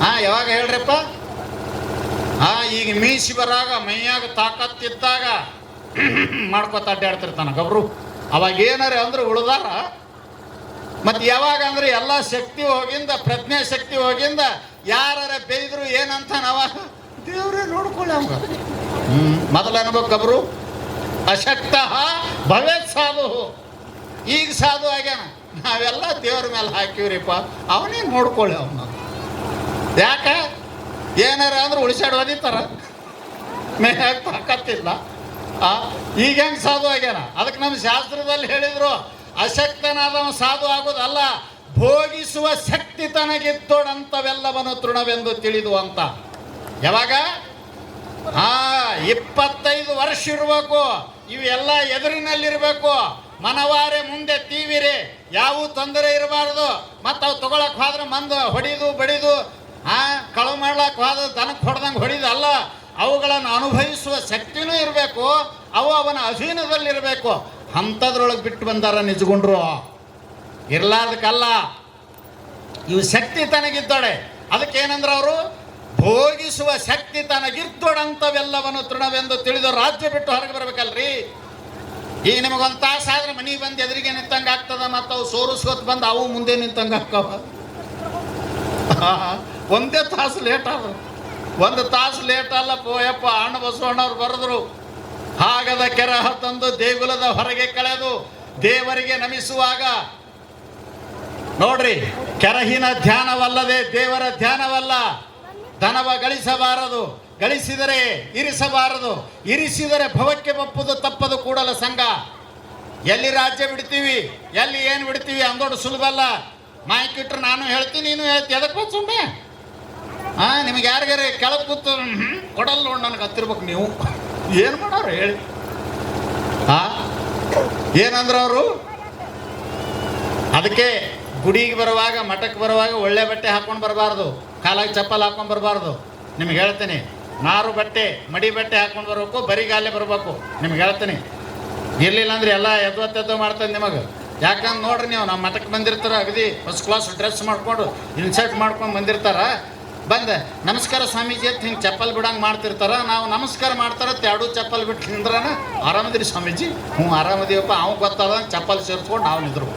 ಹಾ, ಯಾವಾಗ ಹೇಳ್ರಪ್ಪ? ಹಾ, ಈಗ ಮೀಸಿ ಬರಾಗ ಮೈಯಾಗ ತಾಕತ್ತಿದ್ದಾಗ ಮಾಡ್ಕೊತ ಅಡ್ಡಾಡ್ತಿರ್ತಾನ ಗಬ್ರು. ಅವಾಗ ಏನಾರ ಅಂದ್ರೆ ಉಳ್ದಾರ. ಮತ್ತು ಯಾವಾಗ ಅಂದ್ರೆ ಎಲ್ಲ ಶಕ್ತಿ ಹೋಗಿಂದ, ಪ್ರಜ್ಞೆ ಶಕ್ತಿ ಹೋಗಿಂದ ಯಾರ ಬೇಯ್ದ್ರು ಏನಂತ ನಾವ ದೇವ್ರೇ ನೋಡ್ಕೊಳ್ಳಿ ಹ್ಮ್, ಮೊದಲ ಅನ್ಬೇಕು ಗಬ್ರು. ಅಶಕ್ತ ಭವೇತ್ ಸಾಧು. ಈಗ ಸಾಧು ಆಗ್ಯಾನ. ನಾವೆಲ್ಲ ದೇವ್ರ ಮೇಲೆ ಹಾಕಿವ್ರಿಪ್ಪ. ಅವನೇ ನೋಡ್ಕೊಳ್ಳಿ ಅವನ. ಯಾಕ? ಏನಾರ ಅಂದ್ರೆ ಉಳಿಸಾಡ್ ಒದಿತಾರ ಮೇಯಾಗ ತಾಕತ್ತಿಲ್ಲ. ಆ, ಈಗ ಹೆಂಗ್ ಸಾಧು ಆಗ್ಯಾನ? ಅದಕ್ಕೆ ನಮ್ಮ ಶಾಸ್ತ್ರದಲ್ಲಿ ಹೇಳಿದ್ರು ಅಶಕ್ತನಾದವ ಸಾಧು ಆಗೋದಲ್ಲ, ಭೋಗಿಸುವ ಶಕ್ತಿ ತನಗಿತ್ತೋಡಂಥವೆಲ್ಲವನು ತೃಣವೆಂದು ತಿಳಿದು ಅಂತ. ಯಾವಾಗ? ಆ, ಇಪ್ಪತ್ತೈದು ವರ್ಷ ಇರಬೇಕು, ಇವೆಲ್ಲ ಎದುರಿನಲ್ಲಿರಬೇಕು. ಮನವಾರೆ ಮುಂದೆ ತೀವಿರಿ, ಯಾವ ತೊಂದರೆ ಇರಬಾರ್ದು. ಮತ್ತು ಅವು ತಗೊಳಕ್ ಹೋದ್ರೆ ಮಂದ ಹೊಡಿದು, ಬಡಿದು ಆ ಕಳು ಮಾಡ್ಲಕ್ ಹೋದ ದನಕ್ಕೆ ಹೊಡೆದಂಗೆ ಹೊಡೆದಲ್ಲ, ಅವುಗಳನ್ನು ಅನುಭವಿಸುವ ಶಕ್ತಿನೂ ಇರಬೇಕು, ಅವು ಅವನ ಅಧೀನದಲ್ಲಿರಬೇಕು. ಅಂಥದ್ರೊಳಗೆ ಬಿಟ್ಟು ಬಂದಾರ ನಿಜಗೊಂಡ್ರು. ಇರ್ಲಾರ್ದಕ್ಕಲ್ಲ. ಇವು ಶಕ್ತಿ ತನಗಿದ್ದಾಳೆ ಅದಕ್ಕೆ ಏನಂದ್ರೆ ಅವರು? ಭೋಗಿಸುವ ಶಕ್ತಿ ತನಗಿದ್ದೊಡಂಥವೆಲ್ಲವನ್ನು ತೃಣವೆಂದು ತಿಳಿದು ರಾಜ್ಯ ಬಿಟ್ಟು ಹೊರಗೆ ಬರ್ಬೇಕಲ್ರಿ? ಈ ನಿಮಗೊಂದು ತಾಸು ಆದ್ರೆ ಮನೆಗೆ ಬಂದು ಎದುರಿಗೆ ನಿಂತಂಗೆ ಆಗ್ತದ ಮತ್ತು ಅವು ಸೋರಿಸ್ಕೊತ್ ಬಂದು ಅವು ಮುಂದೆ ನಿಂತಂಗೆ ಆಕ್ಕವ ಒಂದೇ ತಾಸು ಲೇಟ್ ಆದ ಒಂದು ತಾಸು ಲೇಟ್ ಅಲ್ಲ ಪೋಯಪ್ಪ ಅಣ್ಣ ಬಸವಣ್ಣವ್ರು ಬರೆದ್ರು. ಹಾಗದ ಕೆರಹ ತಂದು ದೇಗುಲದ ಹೊರಗೆ ಕಳೆದು ದೇವರಿಗೆ ನಮಿಸುವಾಗ, ನೋಡ್ರಿ, ಕೆರಹಿನ ಧ್ಯಾನವಲ್ಲದೆ ದೇವರ ಧ್ಯಾನವಲ್ಲ. ಧನವ ಗಳಿಸಬಾರದು, ಗಳಿಸಿದರೆ ಇರಿಸಬಾರದು, ಇರಿಸಿದರೆ ಭವಕ್ಕೆ ಬಪ್ಪುದು ತಪ್ಪದು ಕೂಡಲ ಸಂಘ. ಎಲ್ಲಿ ರಾಜ್ಯ ಬಿಡ್ತೀವಿ, ಎಲ್ಲಿ ಏನು ಬಿಡ್ತೀವಿ ಅಂದೋಡು ಸುಲಭ ಅಲ್ಲ. ಮಾಹಿತಿ ಇಟ್ಟರೆ ನಾನು ಹೇಳ್ತೀನಿ, ನೀನು ಹೇಳ್ತಿ ಎದಕ್ಕೆ ಬಂದು ಸುಮ್ಮನೆ ಹಾ ನಿಮ್ಗೆ ಯಾರಿಗಾರೆ ಕೆಳಗೆ ಕೂತು ಕೊಡಲ್ ನೋಡಿ ನನಗೆ ಹತ್ತಿರ್ಬೇಕು ನೀವು. ಏನು ಮಾಡೋರು ಹೇಳಿ. ಆ, ಏನಂದ್ರ ಅವರು? ಅದಕ್ಕೆ ಗುಡಿಗೆ ಬರುವಾಗ ಮಠಕ್ಕೆ ಬರುವಾಗ ಒಳ್ಳೆ ಬಟ್ಟೆ ಹಾಕ್ಕೊಂಡು ಬರಬಾರ್ದು. ಕಾಲಾಗಿ ಚಪ್ಪಲ್ ಹಾಕ್ಕೊಂಡು ಬರಬಾರ್ದು. ನಿಮ್ಗೆ ಹೇಳ್ತೀನಿ, ನಾರು ಬಟ್ಟೆ, ಮಡಿ ಬಟ್ಟೆ ಹಾಕ್ಕೊಂಡು ಬರ್ಬೇಕು ಬರಿಗಾಲೆ ಬರಬೇಕು. ನಿಮ್ಗೆ ಹೇಳ್ತೀನಿ. ಇರಲಿಲ್ಲ ಅಂದ್ರೆ ಎಲ್ಲ ಎದ್ವತ್ತೆದ್ದು ಮಾಡ್ತೇನೆ ನಿಮಗೆ. ಯಾಕಂದ್ರೆ ನೋಡ್ರಿ ನೀವು ನಮ್ಮ ಮಠಕ್ಕೆ ಬಂದಿರ್ತಾರ ಅಗದಿ ಫಸ್ಟ್ ಕ್ಲಾಸ್ ಡ್ರೆಸ್ ಮಾಡ್ಕೊಂಡು ಇನ್ಸರ್ಟ್ ಮಾಡ್ಕೊಂಡು ಬಂದಿರ್ತಾರ. ಬಂದ. ನಮಸ್ಕಾರ ಸ್ವಾಮೀಜಿ ಅಂತ ಹಿಂಗೆ ಚಪ್ಪಲ್ ಬಿಡಂಗೆ ಮಾಡ್ತಿರ್ತಾರ. ನಾವು ನಮಸ್ಕಾರ ಮಾಡ್ತಾರ ಎರಡು ಚಪ್ಪಲ್ ಬಿಟ್ಟು ನಿಂದ್ರನ ಆರಾಮದಿರಿ ಸ್ವಾಮೀಜಿ? ಹ್ಞೂ, ಆರಾಮದೀವಪ್ಪ. ಅವ್ನು ಗೊತ್ತದ ಚಪ್ಪಲ್ ಸೇರಿಸ್ಕೊಂಡು ನಾವು ನಿದ್ರು.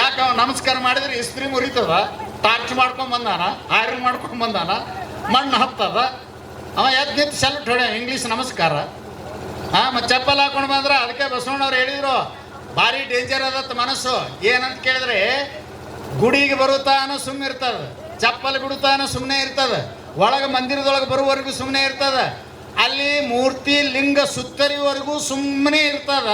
ಯಾಕೆ ಅವ ನಮಸ್ಕಾರ ಮಾಡಿದ್ರೆ ಇಸ್ತ್ರಿ ಮುರಿತದ? ಟಾರ್ಚ್ ಮಾಡ್ಕೊಂಡ್ ಬಂದಾನ? ಆಯ್ರನ್ ಮಾಡ್ಕೊಂಡು ಬಂದಾನ? ಮಣ್ಣು ಹತ್ತದ? ಅವ ಎದ್ದು ನಿಂತು ಸೆಲ್ಟ್ ಹೊಡೆ ಇಂಗ್ಲೀಷ್ ನಮಸ್ಕಾರ. ಹಾ ಮತ್ತೆ ಚಪ್ಪಲ್ ಹಾಕೊಂಡು ಬಂದ್ರೆ ಅದಕ್ಕೆ ಬಸವಣ್ಣವ್ರು ಹೇಳಿದ್ರು, ಭಾರಿ ಡೇಂಜರ್ ಅದತ್ತ ಮನಸ್ಸು. ಏನಂತ ಕೇಳಿದ್ರೆ ಗುಡಿಗೆ ಬರುತ್ತಾ ಅನ್ನೋ ಸುಮ್ಮನೆ ಇರ್ತದ ಚಪ್ಪಲ್ ಬಿಡುತ್ತಾನ ಸುಮ್ಮನೆ ಇರ್ತದ. ಒಳಗೆ ಮಂದಿರದೊಳಗೆ ಬರುವವರೆಗೂ ಸುಮ್ಮನೆ ಇರ್ತದ. ಅಲ್ಲಿ ಮೂರ್ತಿ ಲಿಂಗ ಸುತ್ತರಿವರೆಗೂ ಸುಮ್ಮನೆ ಇರ್ತದ.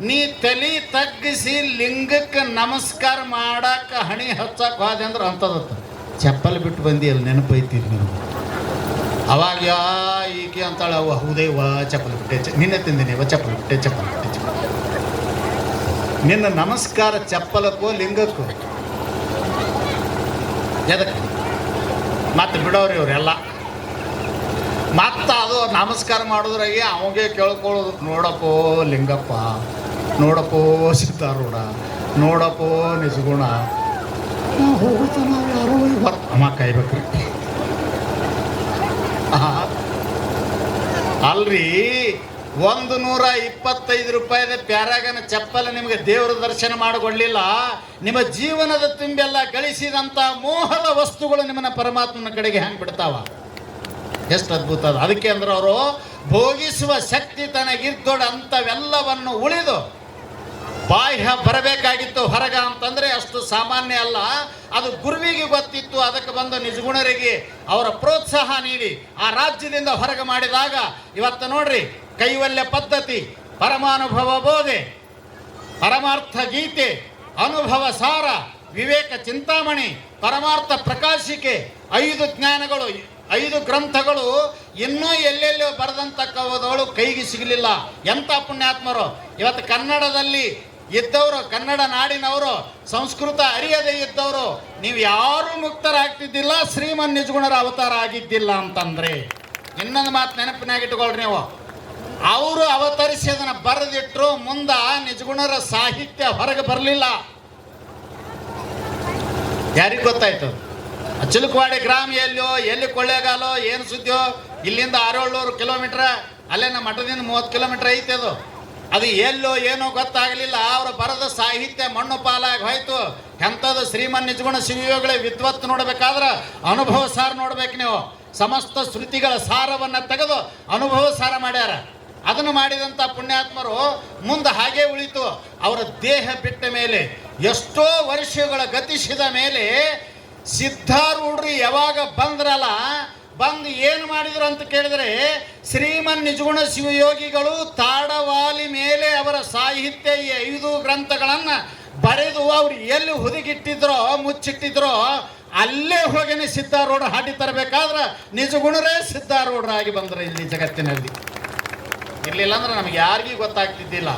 ನೀ ತಲಿ ತಗ್ಗಿಸಿ ಲಿಂಗಕ್ಕೆ ನಮಸ್ಕಾರ ಮಾಡಾಕ ಹಣಿ ಹಚ್ಚಾಕ ಹೋದೆ ಅಂದ್ರೆ ಅಂತದತ್ತ ಚಪ್ಪಲ್ ಬಿಟ್ಟು ಬಂದಿ ಅಲ್ಲಿ ನೆನಪೈತೀರಿ ನೀವು. ಅವಾಗ, ಯಾ, ಈಕೆ ಅಂತಾಳೆ ಅವ ವಾ ಚಪ್ಪಲ್ ಬಿಟ್ಟೆ ನಿನ್ನೆ ತಿಂದಿನಿ ವಾ ಚಪ್ಪಲ್ ಬಿಟ್ಟೆ ಚಪ್ಪಲ್ ಬಿಟ್ಟೆ ಚಪ್ಪಲ್ ಬಿಟ್ಟೆ. ನಿನ್ನ ನಮಸ್ಕಾರ ಚಪ್ಪಲಕ್ಕೋ, ಲಿಂಗಕ್ಕೋ ಎದಕ್ಕೆ? ಮತ್ತೆ ಬಿಡೋರು ಇವರೆಲ್ಲ. ಮತ್ತೆ ಅದು ನಮಸ್ಕಾರ ಮಾಡಿದ್ರಾಗೆ ಅವಂಗೆ ಕೇಳ್ಕೊಳ್ಳೋದು, ನೋಡಪ್ಪೋ ಲಿಂಗಪ್ಪ, ನೋಡಪ್ಪೋ ಸಿದ್ಧಾರೂಢ ನೋಡಪ್ಪೋ ನಿಜಗುಣ. ಹೋಗುತ್ತಾನ ಯಾರೋ ಬರ್ ಅಮ್ಮ ಕಾಯ್ಬೇಕ್ರಿ. ಅಲ್ರಿ? ಒಂದು ನೂರ ಇಪ್ಪತ್ತೈದು ರೂಪಾಯಿದ ಪ್ಯಾರಾಗನ ಚಪ್ಪಲ ನಿಮಗೆ ದೇವರ ದರ್ಶನ ಮಾಡಿಕೊಳ್ಳಿಲ್ಲ. ನಿಮ್ಮ ಜೀವನದ ತುಂಬೆಲ್ಲ ಗಳಿಸಿದಂಥ ಮೋಹದ ವಸ್ತುಗಳು ನಿಮ್ಮನ್ನ ಪರಮಾತ್ಮನ ಕಡೆಗೆ ಹೆಂಗೆ ಬಿಡ್ತಾವ? ಎಷ್ಟು ಅದ್ಭುತ ಅದು. ಅದಕ್ಕೆ ಅಂದ್ರೆ ಅವರು ಭೋಗಿಸುವ ಶಕ್ತಿ ತನಗಿದ್ದೊಡ ಅಂಥವೆಲ್ಲವನ್ನು ಉಳಿದು ಬಾಹ್ಯ ಬರಬೇಕಾಗಿತ್ತು ಹೊರಗ ಅಂತಂದ್ರೆ ಅಷ್ಟು ಸಾಮಾನ್ಯ ಅಲ್ಲ. ಅದು ಗುರುವಿಗೆ ಗೊತ್ತಿತ್ತು, ಅದಕ್ಕೆ ಬಂದ ನಿಜಗುಣರಿಗೆ ಅವರ ಪ್ರೋತ್ಸಾಹ ನೀಡಿ ಆ ರಾಜ್ಯದಿಂದ ಹೊರಗೆ ಮಾಡಿದಾಗ ಇವತ್ತು ನೋಡ್ರಿ ಕೈವಲ್ಯ ಪದ್ಧತಿ, ಪರಮಾನುಭವ ಬೋಧೆ, ಪರಮಾರ್ಥ ಗೀತೆ, ಅನುಭವ ಸಾರ, ವಿವೇಕ ಚಿಂತಾಮಣಿ, ಪರಮಾರ್ಥ ಪ್ರಕಾಶಿಕೆ, ಐದು ಜ್ಞಾನಗಳು, ಐದು ಗ್ರಂಥಗಳು ಇನ್ನೂ ಎಲ್ಲೆಲ್ಲೋ ಬರೆದಂತಕ್ಕವಳು ಕೈಗೆ ಸಿಗಲಿಲ್ಲ. ಎಂಥ ಪುಣ್ಯಾತ್ಮರು? ಇವತ್ತು ಕನ್ನಡದಲ್ಲಿ ಇದ್ದವರು, ಕನ್ನಡ ನಾಡಿನವರು, ಸಂಸ್ಕೃತ ಅರಿಯದೇ ಇದ್ದವರು, ನೀವು ಯಾರೂ ಮುಕ್ತರಾಗ್ತಿದ್ದಿಲ್ಲ, ಶ್ರೀಮನ್ ನಿಜಗುಣರ ಅವತಾರ ಆಗಿದ್ದಿಲ್ಲ ಅಂತಂದ್ರೆ. ಇನ್ನೊಂದು ಮಾತು ನೆನಪಿನಾಗ ಇಟ್ಕೊಳ್ರಿ ನೀವು. ಅವರು ಅವತರಿಸಿ ಅದನ್ನು ಬರೆದಿಟ್ಟರು ಮುಂದ ನಿಜಗುಣರ ಸಾಹಿತ್ಯ ಹೊರಗೆ ಬರಲಿಲ್ಲ. ಯಾರಿಗೆ ಗೊತ್ತಾಯ್ತು? ಚಿಲುಕವಾಡಿ ಗ್ರಾಮ ಎಲ್ಲೋ ಎಲ್ಲಿ ಕೊಳ್ಳೇಗಾಲೋ, ಏನು ಸುದ್ದಿಯೋ, ಇಲ್ಲಿಂದ ಆರೇಳ್ನೂರು ಕಿಲೋಮೀಟ್ರ್, ಅಲ್ಲೇ ನಮ್ಮ ಮಠದಿಂದ ಮೂವತ್ತು ಕಿಲೋಮೀಟ್ರ್ ಐತೆ ಅದು. ಅದು ಎಲ್ಲೋ ಏನೋ ಗೊತ್ತಾಗಲಿಲ್ಲ, ಅವರು ಬರೆದ ಸಾಹಿತ್ಯ ಮಣ್ಣು ಪಾಲಾಗಿ ಹೋಯ್ತು. ಎಂಥದ್ದು ಶ್ರೀಮನ್ ನಿಜಗುಣ ಶಿವಯೋಗಳ ವಿದ್ವತ್ ನೋಡ್ಬೇಕಾದ್ರೆ ಅನುಭವ ಸಾರ ನೋಡ್ಬೇಕು ನೀವು. ಸಮಸ್ತ ಶ್ರುತಿಗಳ ಸಾರವನ್ನು ತೆಗೆದು ಅನುಭವ ಸಾರ ಮಾಡ್ಯಾರ. ಅದನ್ನು ಮಾಡಿದಂಥ ಪುಣ್ಯಾತ್ಮರು ಮುಂದೆ ಹಾಗೇ ಉಳಿತು. ಅವರ ದೇಹ ಬಿಟ್ಟ ಮೇಲೆ, ಎಷ್ಟೋ ವರ್ಷಗಳ ಗತಿಸಿದ ಮೇಲೆ ಸಿದ್ಧಾರೂಢರು ಯಾವಾಗ ಬಂದ್ರಲ್ಲ, ಬಂದು ಏನು ಮಾಡಿದ್ರು ಅಂತ ಕೇಳಿದ್ರೆ, ಶ್ರೀಮನ್ ನಿಜಗುಣ ಶಿವಯೋಗಿಗಳು ತಾಡವಾಲಿ ಮೇಲೆ ಅವರ ಸಾಹಿತ್ಯ ಈ ಐದು ಗ್ರಂಥಗಳನ್ನು ಬರೆದು ಅವ್ರು ಎಲ್ಲಿ ಹುದುಗಿಟ್ಟಿದ್ರೋ, ಮುಚ್ಚಿಟ್ಟಿದ್ರೋ, ಅಲ್ಲೇ ಹೋಗಿನೇ ಸಿದ್ಧಾರೂಢ ಹಾಡಿ ತರಬೇಕಾದ್ರೆ ನಿಜಗುಣರೇ ಸಿದ್ಧಾರೂಢರಾಗಿ ಬಂದರು ಇಲ್ಲಿ ಜಗತ್ತಿನಲ್ಲಿ. ಇರಲಿಲ್ಲ ಅಂದ್ರೆ ನಮ್ಗೆ ಯಾರಿಗೂ ಗೊತ್ತಾಗ್ತಿದ್ದಿಲ್ಲ.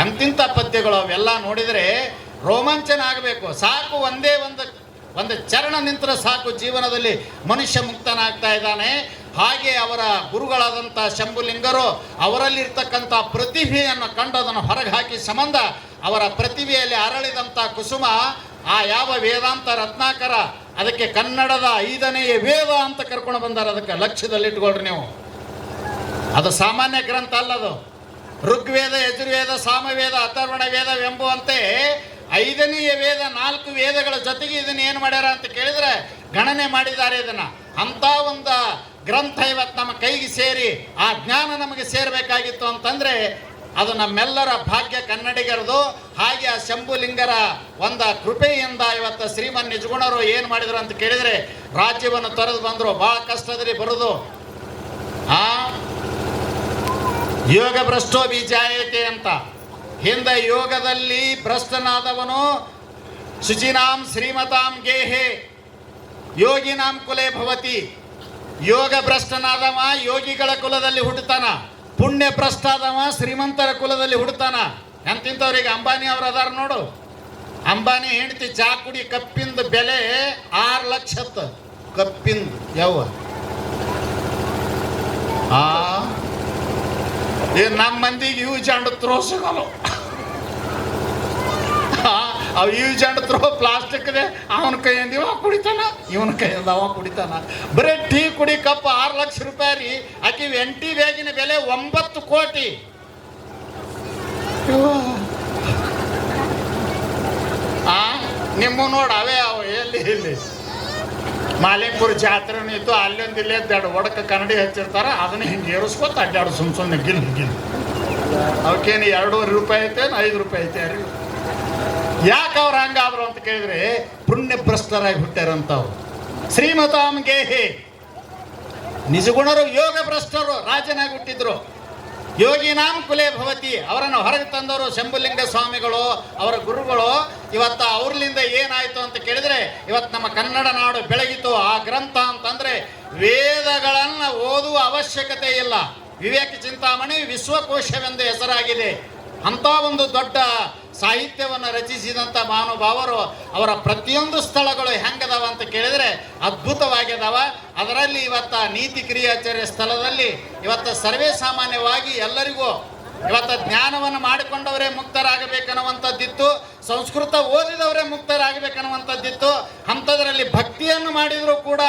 ಎಂತಿಂಥ ಪದ್ಯಗಳು ಅವೆಲ್ಲ ನೋಡಿದರೆ ರೋಮಾಂಚನ ಆಗಬೇಕು. ಸಾಕು, ಒಂದೇ ಒಂದು ಒಂದು ಚರಣ ನಿಂತರೆ ಸಾಕು ಜೀವನದಲ್ಲಿ. ಮನುಷ್ಯ ಮುಕ್ತನಾಗ್ತಾ ಇದ್ದಾನೆ. ಹಾಗೆ ಅವರ ಗುರುಗಳಾದಂಥ ಶಂಭುಲಿಂಗರು ಅವರಲ್ಲಿರ್ತಕ್ಕಂಥ ಪ್ರತಿಭೆಯನ್ನು ಕಂಡು ಅದನ್ನು ಹೊರಗೆ ಹಾಕಿ ಸಂಬಂಧ ಅವರ ಪ್ರತಿಭೆಯಲ್ಲಿ ಅರಳಿದಂಥ ಕುಸುಮ, ಆ ಯಾವ ವೇದಾಂತ ರತ್ನಾಕರ, ಅದಕ್ಕೆ ಕನ್ನಡದ ಐದನೆಯ ವೇದ ಅಂತ ಕರ್ಕೊಂಡು ಬಂದಾರ. ಅದಕ್ಕೆ ಲಕ್ಷ್ಯದಲ್ಲಿಟ್ಕೊಳ್ರಿ ನೀವು. ಅದು ಸಾಮಾನ್ಯ ಗ್ರಂಥ ಅಲ್ಲ ಅದು ಋಗ್ವೇದ, ಯಜುರ್ವೇದ, ಸಾಮವೇದ ಅಥರ್ವಣ ವೇದವೆಂಬುವಂತೆ ಐದನೆಯ ವೇದ, ನಾಲ್ಕು ವೇದಗಳ ಜೊತೆಗೆ ಇದನ್ನ ಏನು ಮಾಡ್ಯಾರ ಅಂತ ಕೇಳಿದ್ರೆ ಗಣನೆ ಮಾಡಿದ್ದಾರೆ ಇದನ್ನ. ಅಂತ ಒಂದು ಗ್ರಂಥ ಇವತ್ತು ನಮ್ಮ ಕೈಗೆ ಸೇರಿ, ಆ ಜ್ಞಾನ ನಮಗೆ ಸೇರಬೇಕಾಗಿತ್ತು ಅಂತಂದ್ರೆ ಅದು ನಮ್ಮೆಲ್ಲರ ಭಾಗ್ಯ ಕನ್ನಡಿಗರದು. ಹಾಗೆ ಆ ಶಂಭುಲಿಂಗರ ಒಂದು ಕೃಪೆಯಿಂದ ಇವತ್ತು ಶ್ರೀಮನ್ ನಿಜಗುಣರು ಏನು ಮಾಡಿದ್ರು ಅಂತ ಕೇಳಿದರೆ, ರಾಜ್ಯವನ್ನು ತೊರೆದು ಬಂದರು. ಭಾಳ ಕಷ್ಟದಲ್ಲಿ ಬರೋದು. ಆ? ಯೋಗ ಭ್ರಷ್ಟೋ ಬೀಜಾಯತೆ ಅಂತ. ಹಿಂದೆ ಯೋಗದಲ್ಲಿ ಭ್ರಷ್ಟನಾದವನು ಶುಚಿನಾಂ ಶ್ರೀಮತಾಂ ಗೇಹೆ. ಯೋಗಿನಾಂ ಕುಲೆ ಭವತಿ. ಯೋಗ ಭ್ರಷ್ಟನಾದವ ಯೋಗಿಗಳ ಕುಲದಲ್ಲಿ ಹುಟ್ಟುತ್ತಾನ. ಪುಣ್ಯ ಭ್ರಷ್ಟಾದವ ಶ್ರೀಮಂತರ ಕುಲದಲ್ಲಿ ಹುಡ್ತಾನ ಎಂತಿಂಥವ್ರಿಗೆ ಅಂಬಾನಿ ಅವ್ರು ಅದಾರ ನೋಡು. ಅಂಬಾನಿ ಹೆಂಡತಿ ಚಾ ಕುಡಿ ಕಪ್ಪಿಂದ ಬೆಲೆ ಆರು ಲಕ್ಷತ್ತು. ಕಪ್ಪಿಂದ ಯಾವ ಆ? ನಮ್ಮ ಮಂದಿಗೆ ಇವು ಜಂಡು ತ್ರೋ ಸಿಗಲ್ಲ. ಅವು ಇವು ಜಂಡು ತ್ರೋ ಪ್ಲಾಸ್ಟಿಕ್ದೆ ಅವನ ಕೈಯಿಂದ ಇವ ಕುಡಿತಾನ, ಇವನ ಕೈಯಿಂದ ಅವ ಕುಡಿತಾನ. ಬರೀ ಟೀ ಕುಡಿ ಕಪ್ ಆರು ಲಕ್ಷ ರೂಪಾಯಿ ರೀ. ಆಕಿ ಎಂಟಿ ಬ್ಯಾಗಿನ ಬೆಲೆ ಒಂಬತ್ತು ಕೋಟಿ. ಆ, ನಿಮ್ಮ ನೋಡಿ ಅವೇ ಅವು, ಎಲ್ಲಿ ಇಲ್ಲಿ ಮಾಲಿಂಗ್ಪುರ ಜಾತ್ರೆ ಇತ್ತು, ಅಲ್ಲೊಂದು ಇಲ್ಲೇ ಎರಡು ಒಡಕ ಕನ್ನಡಿ ಹಚ್ಚಿರ್ತಾರೆ, ಅದನ್ನ ಹಿಂಗೆ ಏರಿಸ್ಕೊತ ಅಡ್ಡಾಡು ಸುಮ್ ಸುಮ್ಮನೆ ಗಿಲ್ ಗಿಲ್. ಅವಕ್ಕೇನು ಎರಡೂವರೆ ರೂಪಾಯಿ ಐತೆ ಐದು ರೂಪಾಯಿ ಐತೆ ಯಾರು? ಯಾಕೆ ಅವ್ರು ಹಂಗಾದ್ರು ಅಂತ ಕೇಳಿದ್ರೆ ಪುಣ್ಯ ಭ್ರಷ್ಟರಾಗಿ ಹುಟ್ಟ್ಯಾರಂತವ್ರು. ಶ್ರೀಮತಾಮ್ ಗೇಹಿ ನಿಜಗುಣರು ಯೋಗ ಭ್ರಷ್ಟರು ರಾಜನಾಗಿ ಹುಟ್ಟಿದ್ರು. ಯೋಗಿನಾಂ ಕುಲೆ ಭವತಿ. ಅವರನ್ನು ಹೊರಗೆ ತಂದವರು ಶಂಭುಲಿಂಗ ಸ್ವಾಮಿಗಳು, ಅವರ ಗುರುಗಳು. ಇವತ್ತ ಅವ್ರಲಿಂದ ಏನಾಯ್ತು ಅಂತ ಕೇಳಿದ್ರೆ, ಇವತ್ತು ನಮ್ಮ ಕನ್ನಡ ನಾಡು ಬೆಳಗಿತು. ಆ ಗ್ರಂಥ ಅಂತಂದ್ರೆ ವೇದಗಳನ್ನು ಓದುವ ಅವಶ್ಯಕತೆ ಇಲ್ಲ. ವಿವೇಕ ಚಿಂತಾಮಣಿ ವಿಶ್ವಕೋಶವೆಂದು ಹೆಸರಾಗಿದೆ. ಅಂತ ಒಂದು ದೊಡ್ಡ ಸಾಹಿತ್ಯವನ್ನು ರಚಿಸಿದಂಥ ಮಹಾನುಭಾವರು ಅವರ ಪ್ರತಿಯೊಂದು ಸ್ಥಳಗಳು ಹೆಂಗದಾವ ಅಂತ ಕೇಳಿದರೆ ಅದ್ಭುತವಾಗಿದಾವ ಅದರಲ್ಲಿ ಇವತ್ತ ನೀತಿ ಕ್ರಿಯಾಚಾರ್ಯ ಸ್ಥಳದಲ್ಲಿ ಇವತ್ತು ಸರ್ವೇ ಸಾಮಾನ್ಯವಾಗಿ ಎಲ್ಲರಿಗೂ ಇವತ್ತ ಜ್ಞಾನವನ್ನು ಮಾಡಿಕೊಂಡವರೇ ಮುಕ್ತರಾಗಬೇಕನ್ನುವಂಥದ್ದಿತ್ತು. ಸಂಸ್ಕೃತ ಓದಿದವರೇ ಮುಕ್ತರಾಗಬೇಕನ್ನುವಂಥದ್ದಿತ್ತು. ಅಂಥದ್ರಲ್ಲಿ ಭಕ್ತಿಯನ್ನು ಮಾಡಿದರೂ ಕೂಡ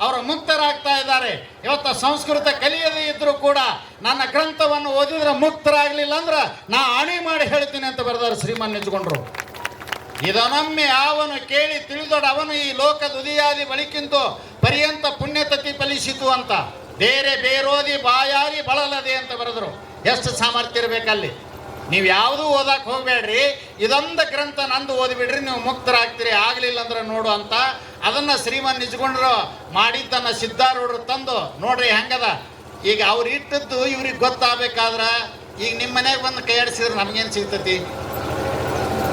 ಅವರು ಮುಕ್ತರಾಗ್ತಾ ಇದ್ದಾರೆ. ಇವತ್ತು ಸಂಸ್ಕೃತ ಕಲಿಯದೇ ಇದ್ದರೂ ಕೂಡ ನನ್ನ ಗ್ರಂಥವನ್ನು ಓದಿದ್ರೆ ಮುಕ್ತರಾಗಲಿಲ್ಲ ಅಂದ್ರೆ ನಾ ಅಣಿ ಮಾಡಿ ಹೇಳ್ತೀನಿ ಅಂತ ಬರೆದಾರೆ ಶ್ರೀಮನ್ ನಿಜ್ಕೊಂಡ್ರು. ಇದನ್ನೊಮ್ಮೆ ಅವನು ಕೇಳಿ ತಿಳಿದೊಡ ಅವನು ಈ ಲೋಕ ದುದಿಯಾದಿ ಬಳಿಕಿಂತು ಪರ್ಯಂತ ಪುಣ್ಯತತಿ ಫಲಿಸಿತು ಅಂತ. ಬೇರೆ ಬೇರೋದಿ ಬಾಯಾರಿ ಬಳಲದೆ ಅಂತ ಬರೆದ್ರು. ಎಷ್ಟು ಸಾಮರ್ಥ್ಯ ಇರಬೇಕಲ್ಲಿ? ನೀವು ಯಾವುದೂ ಓದಕ್ಕೆ ಹೋಗಬೇಡ್ರಿ. ಇದೊಂದು ಗ್ರಂಥ ನಂದು ಓದಿಬಿಡ್ರಿ, ನೀವು ಮುಕ್ತರಾಗ್ತೀರಿ. ಆಗಲಿಲ್ಲ ಅಂದ್ರೆ ನೋಡು ಅಂತ ಅದನ್ನು ಶ್ರೀಮನ್ ನಿಜ್ಕೊಂಡ್ರು ಮಾಡಿದ್ದನ್ನು ಸಿದ್ಧಾರೂಢರು ತಂದು, ನೋಡ್ರಿ ಹೆಂಗದ? ಈಗ ಅವ್ರು ಇಟ್ಟದ್ದು ಇವ್ರಿಗೆ ಗೊತ್ತಾಗಬೇಕಾದ್ರೆ ಈಗ ನಿಮ್ಮ ಮನೆಗೆ ಬಂದು ಕೈ ಆಡಿಸಿದ್ರೆ ನಮಗೇನು ಸಿಗ್ತತಿ?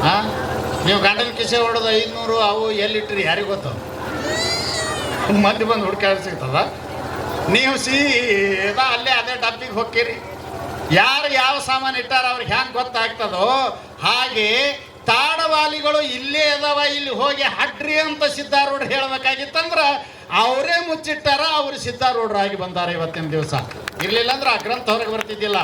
ಹಾಂ ನೀವು ಗಂಡನ ಕಿಸೆ ಹೊಡೆದು ಐದುನೂರು ಅವು ಎಲ್ಲಿಟ್ರಿ ಯಾರಿಗೆ ಗೊತ್ತು? ಮದ್ದು ಬಂದು ಹುಡ್ಕಾಡ್ ಸಿಗ್ತದ? ನೀವು ಸೀದಾ ಅಲ್ಲೇ ಅದೇ ಡಬ್ಬಿಗೆ ಹೋಗ್ತೀರಿ. ಯಾರು ಯಾವ ಸಾಮಾನು ಇಟ್ಟಾರ ಅವ್ರಿಗೆ ಹ್ಯಾಂಗೆ ಗೊತ್ತಾಗ್ತದೋ ಹಾಗೆ ತಾಡವಾಲಿಗಳು ಇಲ್ಲೇ ಅದಾವ, ಇಲ್ಲಿ ಹೋಗಿ ಹಡ್ರಿ ಅಂತ ಸಿದ್ಧಾರೂಢ ಹೇಳ್ಬೇಕಾಗಿತ್ತಂದ್ರ ಅವರೇ ಮುಚ್ಚಿಟ್ಟಾರ, ಅವರು ಸಿದ್ಧಾರೂಢರಾಗಿ ಬಂದಾರ ಇವತ್ತಿನ ದಿವಸ. ಇರಲಿಲ್ಲ ಅಂದ್ರೆ ಆ ಗ್ರಂಥ ಹೊರಗೆ ಬರ್ತಿದ್ದಿಲ್ಲ.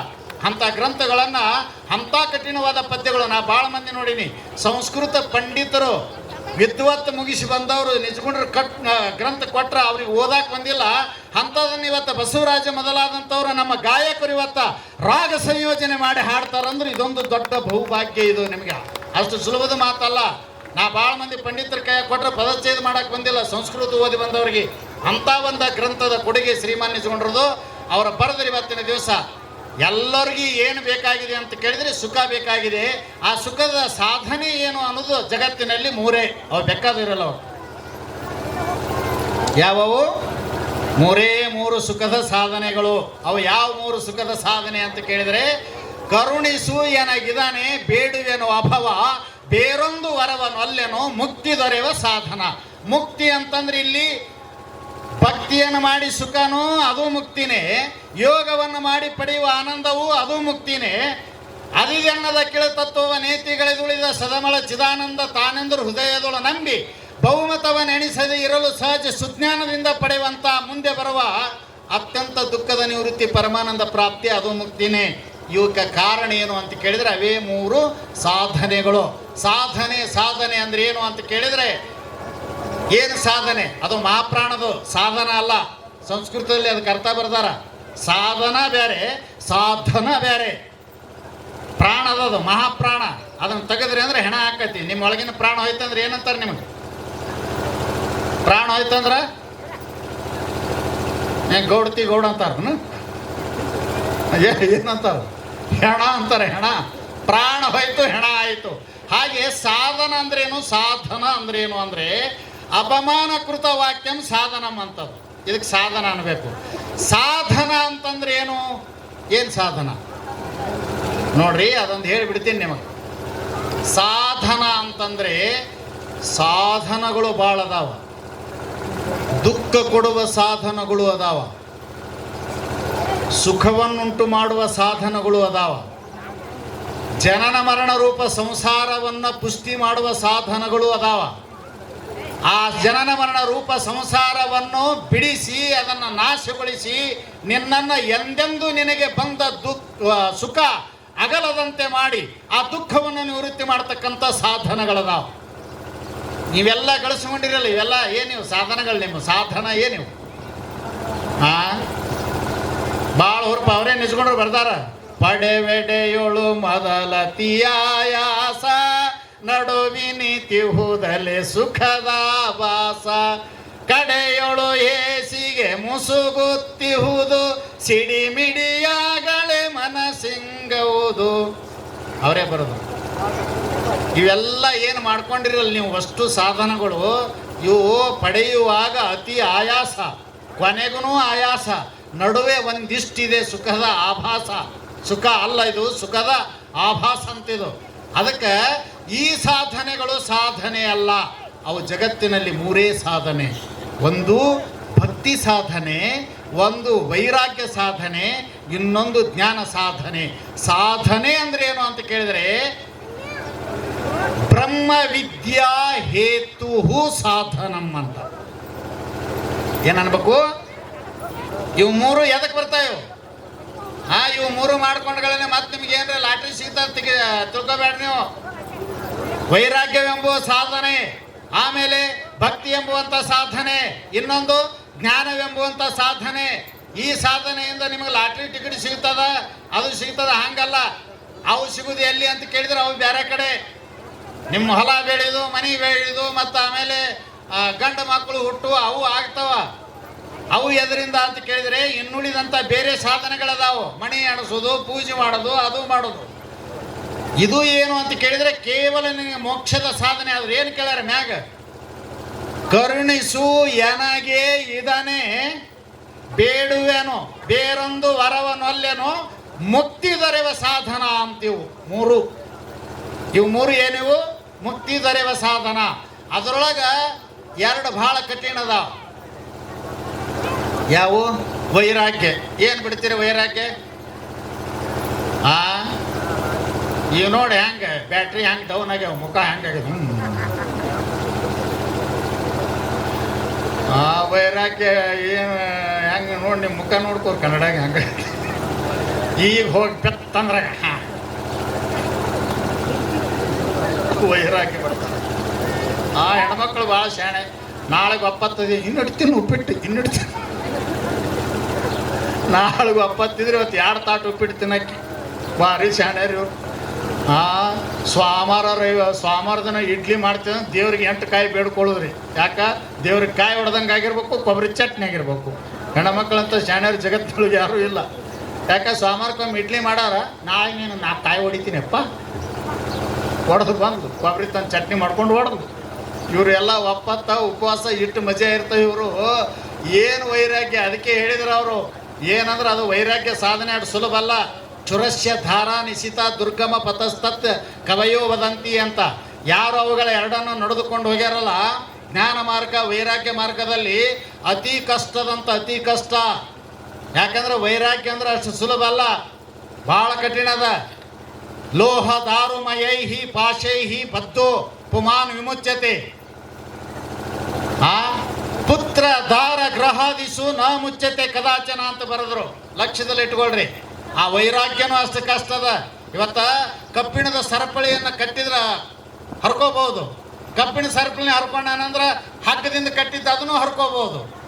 ಅಂಥ ಗ್ರಂಥಗಳನ್ನು ಅಂಥ ಕಠಿಣವಾದ ಪದ್ಯಗಳು ನಾ ಭಾಳ ಮಂದಿ ನೋಡೀನಿ. ಸಂಸ್ಕೃತ ಪಂಡಿತರು ವಿದ್ವತ್ ಮುಗಿಸಿ ಬಂದವರು ನಿಜಗುಂಡ್ರ ಕಟ್ ಗ್ರಂಥ ಕೊಟ್ರ ಅವ್ರಿಗೆ ಓದಾಕ್ ಬಂದಿಲ್ಲ. ಅಂಥದನ್ನ ಇವತ್ತು ಬಸವರಾಜ ಮೊದಲಾದಂಥವ್ರು ನಮ್ಮ ಗಾಯಕರು ಇವತ್ತು ರಾಗ ಸಂಯೋಜನೆ ಮಾಡಿ ಹಾಡ್ತಾರಂದ್ರೆ ಇದೊಂದು ದೊಡ್ಡ ಬಹುಭಾಗ್ಯ ಇದು ನಿಮಗೆ. ಅಷ್ಟು ಸುಲಭದ ಮಾತಲ್ಲ. ನಾ ಭಾಳ ಮಂದಿ ಪಂಡಿತರ ಕೈ ಕೊಟ್ರೆ ಪದಚ್ಛೇದ ಮಾಡಕ್ ಬಂದಿಲ್ಲ. ಸಂಸ್ಕೃತ ಓದಿ ಬಂದವ್ರಿಗೆ ಅಂಥ ಒಂದು ಗ್ರಂಥದ ಕೊಡುಗೆ ಶ್ರೀಮಾನ್ ನಿಜಗೊಂಡ್ರದು. ಅವರ ಬರೆದ್ರೆ ಇವತ್ತಿನ ದಿವಸ ಎಲ್ಲರಿಗೂ ಏನು ಬೇಕಾಗಿದೆ ಅಂತ ಕೇಳಿದ್ರೆ ಸುಖ ಬೇಕಾಗಿದೆ. ಆ ಸುಖದ ಸಾಧನೆ ಏನು ಅನ್ನೋದು ಜಗತ್ತಿನಲ್ಲಿ ಮೂರೇ. ಅವು ಬೇಕಾದಿರಲ್ಲ ಯಾವವು? ಮೂರೇ ಮೂರು ಸುಖದ ಸಾಧನೆಗಳು. ಅವು ಯಾವ ಮೂರು ಸುಖದ ಸಾಧನೆ ಅಂತ ಕೇಳಿದರೆ, ಕರುಣಿಸು ಏನಾಗಿದ್ದಾನೆ ಬೇಡುವೆನು ಅಭವ, ಬೇರೊಂದು ವರವನೊಲ್ಲೆನು ಮುಕ್ತಿ ದೊರೆಯುವ ಸಾಧನ. ಮುಕ್ತಿ ಅಂತಂದ್ರೆ ಇಲ್ಲಿ ಭಕ್ತಿಯನ್ನು ಮಾಡಿ ಸುಖನೂ ಅದು ಮುಕ್ತಿನೇ. ಯೋಗವನ್ನು ಮಾಡಿ ಪಡೆಯುವ ಆನಂದವೂ ಅದು ಮುಕ್ತಿನೇ. ಅದಿಗೆನ್ನದ ಕಿಳತತ್ವವ ನೇತಿಗಳಿದುಳಿದ ಸದಮಳ ಚಿದಾನಂದ ತಾನೆಂದರು ಹೃದಯದೊಳ ನಂಬಿ ಬಹುಮತವನ್ನೆಣಿಸದೆ ಇರಲು ಸಹಜ ಸುಜ್ಞಾನದಿಂದ ಪಡೆಯುವಂತ ಮುಂದೆ ಬರುವ ಅತ್ಯಂತ ದುಃಖದ ನಿವೃತ್ತಿ ಪರಮಾನಂದ ಪ್ರಾಪ್ತಿ ಅದು ಮುಕ್ತಿನೇ. ಇವಕ್ಕೆ ಕಾರಣ ಏನು ಅಂತ ಕೇಳಿದ್ರೆ ಅವೇ ಮೂರು ಸಾಧನೆಗಳು. ಸಾಧನೆ ಸಾಧನೆ ಅಂದ್ರೆ ಏನು ಅಂತ ಕೇಳಿದ್ರೆ ಏನು ಸಾಧನೆ? ಅದು ಮಹಾಪ್ರಾಣದು ಸಾಧನ ಅಲ್ಲ. ಸಂಸ್ಕೃತದಲ್ಲಿ ಅದಕ್ಕೆ ಅರ್ಥ ಬರ್ದಾರ. ಸಾಧನ ಬೇರೆ ಸಾಧನ ಬೇರೆ ಪ್ರಾಣ ಅದದು ಮಹಾಪ್ರಾಣ ಅದನ್ನು ತೆಗೆದ್ರಿ ಅಂದ್ರೆ ಹೆಣ ಹಾಕತಿ ನಿಮ್ಮ ಒಳಗಿನ ಪ್ರಾಣ ಹೋಯ್ತಂದ್ರೆ ಏನಂತಾರೆ ನಿಮಗೆ? ಪ್ರಾಣ ಹೋಯ್ತಂದ್ರ? ಗೌಡತಿ ಗೌಡ ಅಂತಾರ ಏನಂತಾರ? ಹೆಣ ಅಂತಾರೆ, ಹೆಣ. ಪ್ರಾಣ ಹೋಯ್ತು, ಹೆಣ ಆಯಿತು. ಹಾಗೆ ಸಾಧನ ಅಂದ್ರೇನು? ಸಾಧನ ಅಂದ್ರೇನು ಅಂದ್ರೆ ಅಪಮಾನಕೃತ ವಾಕ್ಯಂ ಸಾಧನಂ ಅಂತದ್ದು ಇದಕ್ಕೆ ಸಾಧನ ಅನ್ಬೇಕು. ಸಾಧನ ಅಂತಂದ್ರೆ ಏನು? ಏನು ಸಾಧನ? ನೋಡ್ರಿ, ಅದೊಂದು ಹೇಳಿಬಿಡ್ತೀನಿ ನಿಮಗೆ. ಸಾಧನ ಅಂತಂದ್ರೆ ಸಾಧನಗಳು ಭಾಳ ಅದಾವ. ದುಃಖ ಕೊಡುವ ಸಾಧನಗಳು ಅದಾವ. ಸುಖವನ್ನುಂಟು ಮಾಡುವ ಸಾಧನಗಳು ಅದಾವ. ಜನನ ಮರಣ ರೂಪ ಸಂಸಾರವನ್ನು ಪುಷ್ಟಿ ಮಾಡುವ ಸಾಧನಗಳು ಅದಾವ. ಆ ಜನನ ಮರಣ ರೂಪ ಸಂಸಾರವನ್ನು ಬಿಡಿಸಿ, ಅದನ್ನು ನಾಶಗೊಳಿಸಿ, ನಿನ್ನನ್ನು ಎಂದೆಂದೂ ನಿನಗೆ ಬಂದ ದುಃಖ ಸುಖ ಅಗಲದಂತೆ ಮಾಡಿ, ಆ ದುಃಖವನ್ನು ನಿವೃತ್ತಿ ಮಾಡ್ತಕ್ಕಂಥ ಸಾಧನಗಳದಾವು. ನೀವೆಲ್ಲ ಗಳಿಸ್ಕೊಂಡಿರಲ್ಲ ಇವೆಲ್ಲ ಏನಿವು? ಸಾಧನಗಳು ನಿಮ್ಮ, ಸಾಧನ ಏನಿವು? ಹಾ ಭಾಳ ಹುರುಪ, ಅವರೇ ನಿಜ್ಕೊಂಡ್ರು ಬರ್ದಾರ. ಪಡೆವೆಡೆಯೋಳು ಮೊದಲ ತಿಯಾಯಾಸ. ನಡುವಿನಿತಿಹುದಲೆ ಸುಖದ ವಾಸ. ಕಡೆಯೊಳು ಏಸಿಗೆ ಮುಸುಗುತ್ತಿಹುದು, ಸಿಡಿಮಿಡಿಯಾಗಳೆ ಮನಸ್ಸಿಂಗವುದು ಅವರೇ ಬರೋದು. ಇವೆಲ್ಲ ಏನು ಮಾಡ್ಕೊಂಡಿರಲ್ಲ ನೀವು? ಅಷ್ಟು ಸಾಧನಗಳು, ಇವು ಪಡೆಯುವಾಗ ಅತಿ ಆಯಾಸ. ಕೊನೆಗೂ ಆಯಾಸ. ನಡುವೆ ಒಂದಿಷ್ಟಿದೆ ಸುಖದ ಆಭಾಸ. ಸುಖ ಅಲ್ಲ ಇದು, ಸುಖದ ಆಭಾಸ ಅಂತಿದು. ಅದಕ್ಕೆ ಈ ಸಾಧನೆಗಳು ಸಾಧನೆ ಅಲ್ಲ. ಅವು ಜಗತ್ತಿನಲ್ಲಿ ಮೂರೇ ಸಾಧನೆ. ಒಂದು ಭಕ್ತಿ ಸಾಧನೆ, ಒಂದು ವೈರಾಗ್ಯ ಸಾಧನೆ, ಇನ್ನೊಂದು ಜ್ಞಾನ ಸಾಧನೆ. ಸಾಧನೆ ಅಂದ್ರೆ ಏನು ಅಂತ ಕೇಳಿದ್ರೆ, ಬ್ರಹ್ಮ ವಿದ್ಯಾ ಹೇತು ಸಾಧನಂ ಅಂತ. ಏನನ್ಬೇಕು ಇವು ಮೂರು ಎದಕ್ಕೆ ಬರ್ತಾವೆ ಹಾ ಇವು ಮೂರು ಮಾಡ್ಕೊಂಡ್ಗಳೇ ಮತ್ತೆ ನಿಮ್ಗೆ ಏನ್ರ, ಲಾಟ್ರಿ ಸಿಗ್ತಾ ತಿಳ್ಕೊಬೇಡ ನೀವು. ವೈರಾಗ್ಯವೆಂಬುವ ಸಾಧನೆ, ಆಮೇಲೆ ಭಕ್ತಿ ಎಂಬುವಂಥ ಸಾಧನೆ, ಇನ್ನೊಂದು ಜ್ಞಾನವೆಂಬುವಂಥ ಸಾಧನೆ. ಈ ಸಾಧನೆಯಿಂದ ನಿಮಗೆ ಲಾಟ್ರಿ ಟಿಕೆಟ್ ಸಿಗ್ತದ? ಅದು ಸಿಗ್ತದ? ಹಂಗಲ್ಲ. ಅವು ಸಿಗುದು ಎಲ್ಲಿ ಅಂತ ಕೇಳಿದ್ರೆ ಅವು ಬೇರೆ ಕಡೆ. ನಿಮ್ಮ ಹೊಲ ಬೆಳೆದು, ಮನೆ ಬೆಳೆದು, ಮತ್ತು ಆಮೇಲೆ ಗಂಡ ಮಕ್ಕಳು ಹುಟ್ಟು, ಅವು ಆಗ್ತಾವ. ಅವು ಎದರಿಂದ ಅಂತ ಕೇಳಿದ್ರೆ ಇನ್ನುಳಿದಂಥ ಬೇರೆ ಸಾಧನೆಗಳದಾವು. ಮಣಿ ಅಣಿಸೋದು, ಪೂಜೆ ಮಾಡೋದು, ಅದು ಮಾಡೋದು. ಇದು ಏನು ಅಂತ ಕೇಳಿದ್ರೆ ಕೇವಲ ನಿನಗೆ ಮೋಕ್ಷದ ಸಾಧನೆ, ಆದ್ರೆ ಏನು ಕೇಳ್ಯಾರ ಮ್ಯಾಗ? ಕರುಣಿಸು ಎನಗೆ ಇದನೆ, ಬೇಡುವೆನು, ಬೇರೊಂದು ವರವನೊಲ್ಲೆನು ಮುಕ್ತಿ ದೊರೆಯುವ ಸಾಧನ ಅಂತೀವು ಮೂರು. ಇವು ಮೂರು ಏನಿವು? ಮುಕ್ತಿ ದೊರೆಯುವ ಸಾಧನ. ಅದರೊಳಗೆ ಎರಡು ಬಹಳ ಕಠಿಣ ಅದಾವ. ಯಾವ? ವೈರಾಗ್ಯ. ಏನು ಬಿಡ್ತೀರಿ ವೈರಾಗ್ಯ? ಆ? ಇವ್ ನೋಡಿ ಹೆಂಗೆ, ಬ್ಯಾಟ್ರಿ ಹೆಂಗೆ ಡೌನ್ ಆಗ್ಯಾವ, ಮುಖ ಹೆಂಗಾಗ್ಯದ ಆ ವೈರಾಗ್ಯ ಏನು, ಹೆಂಗೆ ನೋಡಿ ನಿಮ್ಮ ಮುಖ ನೋಡ್ಕೋರು ಕನ್ನಡಾಗ ಹಂಗೆ ಈಗ ಹೋಗಿ ಬೆತ್ತಂದ್ರೆ ಹಾಂ. ವೈರಾಗ್ಯ ಬರ್ತಾರೆ ಆ ಹೆಣ್ಮಕ್ಳು ಭಾಳ ಶಾಣೆ. ನಾಳೆಗೆ ಒಪ್ಪತ್ತದೆ ಇನ್ನಿಡ್ತೀನಿ ಉಪ್ಪಿಟ್ಟು ಇನ್ನಿಡ್ತೀನಿ ನಾಳೆಗೆ ಒಪ್ಪತ್ತಿದ್ರೆ ಇವತ್ತು ಎರಡು ತಾಟು ಉಪ್ಪಿಟ್ಟು ತಿನ್ನಕ್ಕೆ. ಭಾರಿ ಶಾಣ್ಯಾರಿ ಇವ್ರು. ಆ ಸ್ವಾಮಾರ ಸ್ವಾಮಾರ ದಿನ ಇಡ್ಲಿ ಮಾಡ್ತೇವೆ ದೇವ್ರಿಗೆ ಎಂಟು ಕಾಯಿ ಬೇಡ್ಕೊಳ್ಳೋದ್ರಿ. ಯಾಕ? ದೇವ್ರಿಗೆ ಕಾಯಿ ಹೊಡೆದಂಗೆ ಆಗಿರ್ಬೇಕು, ಕೊಬ್ಬರಿ ಚಟ್ನಿ ಆಗಿರ್ಬೇಕು. ಹೆಣ್ಮಕ್ಳಂತ ಶಾಣ್ಯರು ಜಗತ್ತೊಳಗೆ ಯಾರೂ ಇಲ್ಲ. ಯಾಕೆ? ಸೋಮವಾರಕ್ಕೊಮ್ಮೆ ಇಡ್ಲಿ ಮಾಡಾರ ನಾಳೆ ನೀನು ನಾ ಕಾಯಿ ಹೊಡಿತೀನಪ್ಪ. ಹೊಡೆದು ಬಂದು, ಕೊಬ್ಬರಿ ತಂದು ಚಟ್ನಿ ಮಾಡ್ಕೊಂಡು ಹೊಡೆದು ಇವರೆಲ್ಲ ಒಪ್ಪತ್ತ, ಉಪವಾಸ ಇಟ್ಟು ಮಜಾ ಇರ್ತಾವೆ ಇವರು. ಏನು ವೈರಾಗ್ಯ? ಅದಕ್ಕೆ ಹೇಳಿದ್ರು ಅವರು. ಏನಂದ್ರೆ ಅದು ವೈರಾಗ್ಯ ಸಾಧನೆ ಅಷ್ಟು ಸುಲಭ ಅಲ್ಲ. ಚುರಸ್ಯ ಧಾರಾ ನಿಶಿತ ದುರ್ಗಮ ಪತಸ್ತತ್ ಕವಯೋ ವದಂತಿ ಅಂತ. ಯಾರು ಅವುಗಳ ಎರಡನ್ನು ನಡೆದುಕೊಂಡು ಹೋಗ್ಯಾರಲ್ಲ? ಜ್ಞಾನ ಮಾರ್ಗ, ವೈರಾಗ್ಯ ಮಾರ್ಗದಲ್ಲಿ ಅತಿ ಕಷ್ಟದಂತ ಅತಿ ಕಷ್ಟ. ಯಾಕಂದ್ರೆ ವೈರಾಗ್ಯ ಅಂದ್ರೆ ಅಷ್ಟು ಸುಲಭ ಅಲ್ಲ. ಭಾಳ ಕಠಿಣ ಅದ. ಲೋಹ ದಾರುಮಯೈಹಿ ಪಾಶೈಹಿ ಬದ್ದು ಪುಮಾನ್ ವಿಮುಚ್ಯತೆ. ಆ? ಪುತ್ರ ದಾರ ಗ್ರಹಾದಿಸು ನ ಮುಚ್ಚತೆ ಕದಾಚನ ಅಂತ ಬರೆದ್ರು. ಲಕ್ಷ್ಯದಲ್ಲಿ ಇಟ್ಕೊಳ್ರಿ. ಆ ವೈರಾಗ್ಯನೂ ಅಷ್ಟು ಕಷ್ಟದ ಅದ. ಇವತ್ತ ಕಬ್ಬಿಣದ ಸರಪಳಿಯನ್ನು ಕಟ್ಟಿದ್ರೆ ಹರ್ಕೋಬಹುದು. ಕಬ್ಬಿಣ ಸರಪಳಿ ಹರ್ಕೊಂಡಾನಂದ್ರೆ ಹಗ್ಗದಿಂದ ಕಟ್ಟಿದ್ದ ಅದನ್ನು ಹರ್ಕೋಬಹುದು.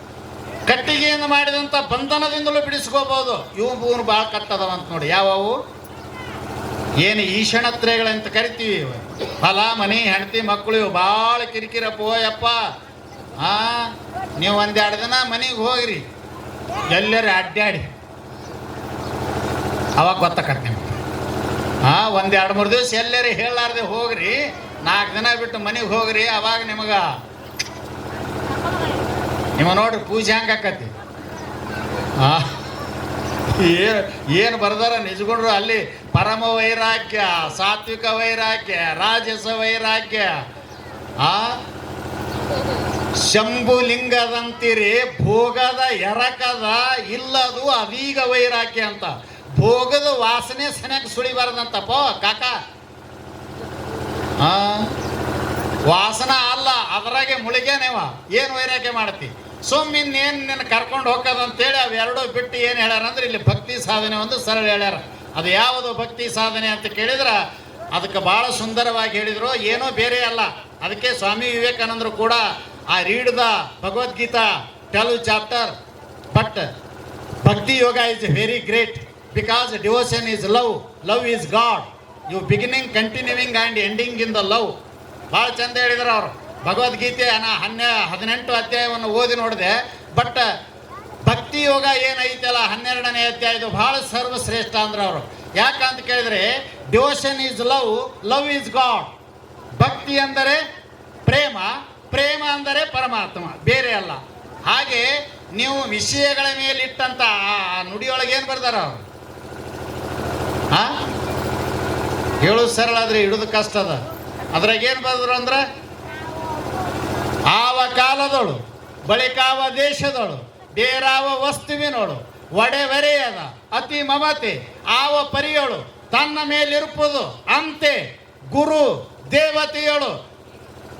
ಕಟ್ಟಿಗೆಯಿಂದ ಮಾಡಿದಂಥ ಬಂಧನದಿಂದಲೂ ಬಿಡಿಸ್ಕೋಬಹುದು. ಇವು ಮೂರು ಭಾಳ ಕಟ್ಟದವಂತ ನೋಡಿ. ಯಾವವು? ಏನು ಈಶಣತ್ರಯಗಳಂತ ಕರಿತೀವಿ ಇವು. ಹೊಲ, ಮನೆ, ಹೆಂಡತಿ, ಮಕ್ಕಳು ಇವು ಭಾಳ ಕಿರಿಕಿರಪ್ಪ ಯಪ್ಪ ಹಾಂ ನೀವು ಒಂದೆರಡು ದಿನ ಮನೆಗೆ ಹೋಗ್ರಿ. ಎಲ್ಲರೂ ಅಡ್ಡಾಡಿ. ಅವಾಗ ಗೊತ್ತಾಕತ್ತೆ ನಿಮ್ಗೆ. ಹಾ ಒಂದೆರಡು ಮೂರು ದಿವಸ ಎಲ್ಲರೂ ಹೇಳಾರ್ದೆ ಹೋಗ್ರಿ, ನಾಲ್ಕು ದಿನ ಬಿಟ್ಟು ಮನೆಗೆ ಹೋಗ್ರಿ, ಅವಾಗ ನಿಮಗೆ ನಿಮ್ಮ ನೋಡ್ರಿ ಪೂಜೆ ಹಂಗೆ ಆಕತಿ. ಆ, ಏನು ಏನು ಬರ್ದಾರ ನಿಜಗೊಂಡ್ರು ಅಲ್ಲಿ ಪರಮ ವೈರಾಗ್ಯ, ಸಾತ್ವಿಕ ವೈರಾಗ್ಯ, ರಾಜಸ ವೈರಾಗ್ಯ, ಆ? ಶಂಭುಲಿಂಗದಂತೀರಿ, ಭೋಗದ ಎರಕದ ಇಲ್ಲದು ಅದೀಗ ವೈರಾಗ್ಯ ಅಂತ. ಭೋಗದ ವಾಸನೆ ಸನಿಯಾಗಿ ಸುಳಿಬಾರ್ದಂತಪ್ಪ, ಕಾಕ. ವಾಸನ ಅಲ್ಲ ಅದರಾಗೆ ಮುಳುಗೇನೇವ ಏನು ವೈರಾಗ್ಯ ಮಾಡ್ತಿ? ಸುಮ್ಮ ಇನ್ನೇನು ನಿನ್ನ ಕರ್ಕೊಂಡು ಹೋಗೋದಂತೇಳಿ ಅವೆರಡೂ ಬಿಟ್ಟು ಏನು ಹೇಳ್ಯಾರ ಅಂದ್ರೆ ಇಲ್ಲಿ ಭಕ್ತಿ ಸಾಧನೆ ಒಂದು ಸರಳ ಹೇಳ್ಯಾರ. ಅದು ಯಾವುದು ಭಕ್ತಿ ಸಾಧನೆ ಅಂತ ಕೇಳಿದ್ರೆ ಅದಕ್ಕೆ ಭಾಳ ಸುಂದರವಾಗಿ ಹೇಳಿದ್ರು. ಏನೋ ಬೇರೆ ಅಲ್ಲ. ಅದಕ್ಕೆ ಸ್ವಾಮಿ ವಿವೇಕಾನಂದರು ಕೂಡ ಆ read Bhagavad Gita, tell chapter, but bhakti yoga is very great. Because devotion is love love is God you beginning continuing and ending in the love ಭಾಳ ಚಂದ ಹೇಳಿದ್ರು ಅವರು. ಭಗವದ್ಗೀತೆ ನಾ ಹನ್ನೆ, ಹದಿನೆಂಟು ಅಧ್ಯಾಯವನ್ನು ಓದಿ ನೋಡಿದೆ. ಬಟ್ ಭಕ್ತಿ ಯೋಗ ಏನೈತಲ್ಲ, ಹನ್ನೆರಡನೇ ಅಧ್ಯಾಯದು ಭಾಳ ಸರ್ವಶ್ರೇಷ್ಠ ಅಂದ್ರೆ ಅವರು. ಯಾಕಂತ ಕೇಳಿದ್ರೆ devotion is love love is God ಭಕ್ತಿ ಅಂದರೆ ಪ್ರೇಮ ಪ್ರೇಮ ಅಂದರೆ ಪರಮಾತ್ಮ, ಬೇರೆ ಅಲ್ಲ. ಹಾಗೆ, ನೀವು ವಿಷಯಗಳ ಮೇಲಿಟ್ಟಂತ ಆ ಆ ನುಡಿಯೊಳಗೆ ಏನು ಬರ್ದಾರ ಅವರು? ಆ ಹೇಳೋದು ಸರಳ ಆದರೆ ಹಿಡೋದು ಕಷ್ಟ ಅದ. ಅದ್ರಾಗ ಏನು ಬಂದ್ರು ಅಂದ್ರೆ, ಆವ ಕಾಲದಳು ಬಳಿಕಾವ ದೇಶದಳು, ಬೇರಾವ ವಸ್ತುವಿನೋಳು ಒಡೆವರೆಯದ ಅತಿ ಮಮತೆ, ಆವ ಪರಿಯಳು, ತನ್ನ ಮೇಲಿರುಪುದು ಅಂತೆ, ಗುರು ದೇವತೆಯಳು.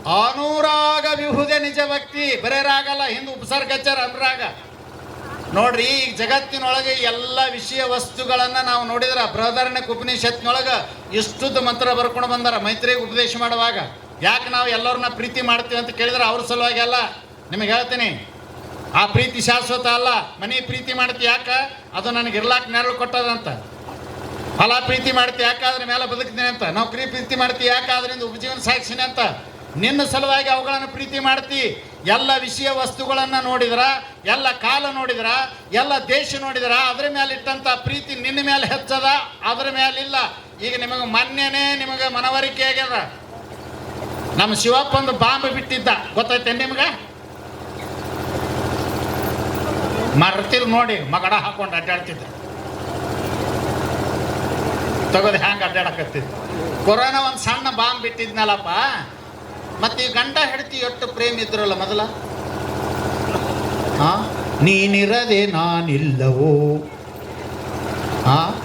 ಅನುರಾಗ ವಿಹುದೆ ನಿಜ ಭಕ್ತಿ ಬರೇ ರಾಗಲ್ಲ ಹಿಂದೆ ಉಪಸರ್ಗಚ್ಚರ ಅನುರಾಗ. ನೋಡ್ರಿ, ಈ ಜಗತ್ತಿನೊಳಗೆ ಎಲ್ಲ ವಿಷಯ ವಸ್ತುಗಳನ್ನು ನಾವು ನೋಡಿದ್ರ ಬೃಹದಾರಣ್ಯ ಉಪನಿಷತ್ನೊಳಗೆ ಇಷ್ಟುದ್ದ ಮಂತ್ರ ಬರ್ಕೊಂಡು ಬಂದಾರ, ಮೈತ್ರಿಗೆ ಉಪದೇಶ ಮಾಡುವಾಗ. ಯಾಕೆ ನಾವು ಎಲ್ಲರನ್ನ ಪ್ರೀತಿ ಮಾಡ್ತೀವಿ ಅಂತ ಕೇಳಿದ್ರೆ ಅವ್ರ ಸಲುವಾಗಿ ಅಲ್ಲ. ನಿಮಗೆ ಹೇಳ್ತೀನಿ, ಆ ಪ್ರೀತಿ ಶಾಶ್ವತ ಅಲ್ಲ. ಮನೆ ಪ್ರೀತಿ ಮಾಡ್ತಿ ಯಾಕ? ಅದು ನನಗೆ ಇರ್ಲಾಕ್ ನೆರಳು ಕೊಟ್ಟದಂತ. ಫಲ ಪ್ರೀತಿ ಮಾಡ್ತಿ ಯಾಕಾದ್ರೆ ಮೇಲೆ ಬದುಕ್ತೀನಿ ಅಂತ. ನೌಕರಿ ಪ್ರೀತಿ ಮಾಡ್ತಿ ಯಾಕಾದ್ರಿಂದ ಉಪಜೀವನ ಸಾಗಿಸಿನಿ ಅಂತ. ನಿನ್ನ ಸಲುವಾಗಿ ಅವುಗಳನ್ನು ಪ್ರೀತಿ ಮಾಡ್ತಿ. ಎಲ್ಲ ವಿಷಯ ವಸ್ತುಗಳನ್ನು ನೋಡಿದ್ರ, ಎಲ್ಲ ಕಾಲ ನೋಡಿದ್ರ, ಎಲ್ಲ ದೇಶ ನೋಡಿದ್ರ, ಅದ್ರ ಮೇಲೆ ಇಟ್ಟಂತ ಪ್ರೀತಿ ನಿನ್ನ ಮೇಲೆ ಹೆಚ್ಚದ, ಅದ್ರ ಇಲ್ಲ ಈಗ ನಿಮಗೆ ಮೊನ್ನೆನೇ ನಿಮಗೆ ಮನವರಿಕೆ ಆಗ್ಯದ. ನಮ್ಮ ಶಿವಪ್ಪ ಬಾಂಬ್ ಬಿಟ್ಟಿದ್ದ. ಗೊತ್ತೈತೆ ನಿಮ್ಗೆ? ಮರ್ತಿಲ್ ನೋಡಿ, ಮಗಡ ಹಾಕೊಂಡು ಅಡ್ಡಾಡ್ತಿದ್ದ ತಗೋದು ಹ್ಯಾಂಗ ಅಡ್ಡಾಡಕತ್ತಿದ್ದ ಕೊರೋನಾ ಒಂದು ಸಣ್ಣ ಬಾಂಬ್ ಬಿಟ್ಟಿದ್ನಲ್ಲಪ್ಪ. ಮತ್ತೆ ಈ ಗಂಡ ಹೆಂಡತಿ ಎಷ್ಟು ಪ್ರೇಮ ಇದ್ರಲ್ಲ ಮೊದಲ? ಹಾ ನೀನಿರದೆ ನಾನಿಲ್ಲವೋ? ಹಾ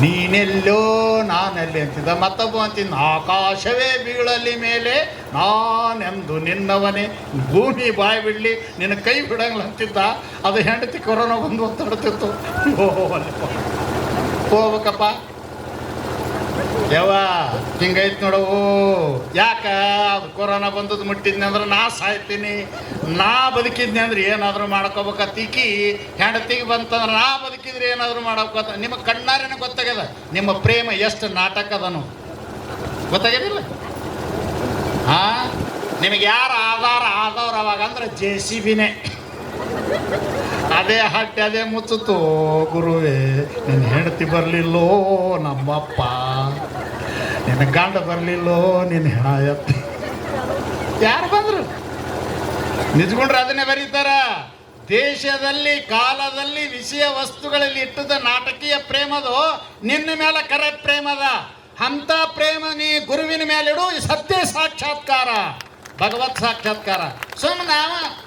ನೀನೆಲ್ಲೋ ನಾನಲ್ಲಿ ಅಂತಿದ್ದ. ಮತ್ತೊಬ್ಬ ಅಂತಿದ್ದ, ಆಕಾಶವೇ ಬೀಳಲಿ ಮೇಲೆ, ನಾನೆಂದು ನಿನ್ನವನೇ. ಭೂಮಿ ಬಾಯಿ ಬಿಡಲಿ, ನಿನ್ನ ಕೈ ಬಿಡಂಗಿಲ್ಲ ಅಂತಿದ್ದ. ಅದು ಹೆಂಡತಿ ಕೊರೋನಾ ಬಂದು ಒತ್ತಾಡ್ತಿತ್ತು ಹೋಗಬೇಕಪ್ಪ. ಹಿಂಗೈತ್ ನೋಡವು ಯಾಕ? ಅದು ಕೊರೋನಾ ಬಂದದ್ದು ಮುಟ್ಟಿದ್ನಿ ಅಂದ್ರೆ ನಾ ಸಾಯ್ತೀನಿ. ನಾ ಬದುಕಿದ್ನಿ ಅಂದ್ರೆ ಏನಾದರೂ ಮಾಡ್ಕೋಬೇಕತ್ತೀಕಿ. ಹೆಂಡತಿಗೆ ಬಂತಂದ್ರೆ ನಾ ಬದುಕಿದ್ರೆ ಏನಾದರೂ ಮಾಡ್ಕೋತ ನಿಮ್ಮ ಕಣ್ಣಾರೇನೆ ಗೊತ್ತಾಗ್ಯದ. ನಿಮ್ಮ ಪ್ರೇಮ ಎಷ್ಟು ನಾಟಕ ಅದನು. ಗೊತ್ತಾಗ್ಯದಿಲ್ಲ? ಹಾ? ನಿಮಗೆ ಯಾರು ಆಧಾರ ಆದವ್ರು ಅವಾಗ ಅಂದ್ರೆ ಜೆ ಸಿ ಬಿನೇ. ಅದೇ ಹಟ್ಟಿ, ಅದೇ ಮುಚ್ಚುತ್ತು ಗುರುವೇ. ನಿನ್ನ ಹೆಂಡತಿ ಬರಲಿಲ್ಲೋ ನಮ್ಮಪ್ಪ. ನಿನ್ನ ಗಂಡ ಬರಲಿಲ್ಲೋ ನಿನ್ನ ಹೆಣ ಎತ್ತಿ ಯಾರು ಬಂದರು? ನಿಜಗೊಂಡ್ರೆ ಅದನ್ನೇ ಬರೀತಾರ? ದೇಶದಲ್ಲಿ, ಕಾಲದಲ್ಲಿ, ವಿಷಯ ವಸ್ತುಗಳಲ್ಲಿ ಇಟ್ಟದ ನಾಟಕೀಯ ಪ್ರೇಮದು. ನಿನ್ನ ಮೇಲೆ ಕರೆ ಪ್ರೇಮದ. ಅಂತ ಪ್ರೇಮ ನೀ ಗುರುವಿನ ಮೇಲೆ ಇಡು, ಈ ಸತ್ಯ ಸಾಕ್ಷಾತ್ಕಾರ. ಭಗವತ್ ಸಾಕ್ಷಾತ್ಕಾರ. ಸುಮ್ಮನೆ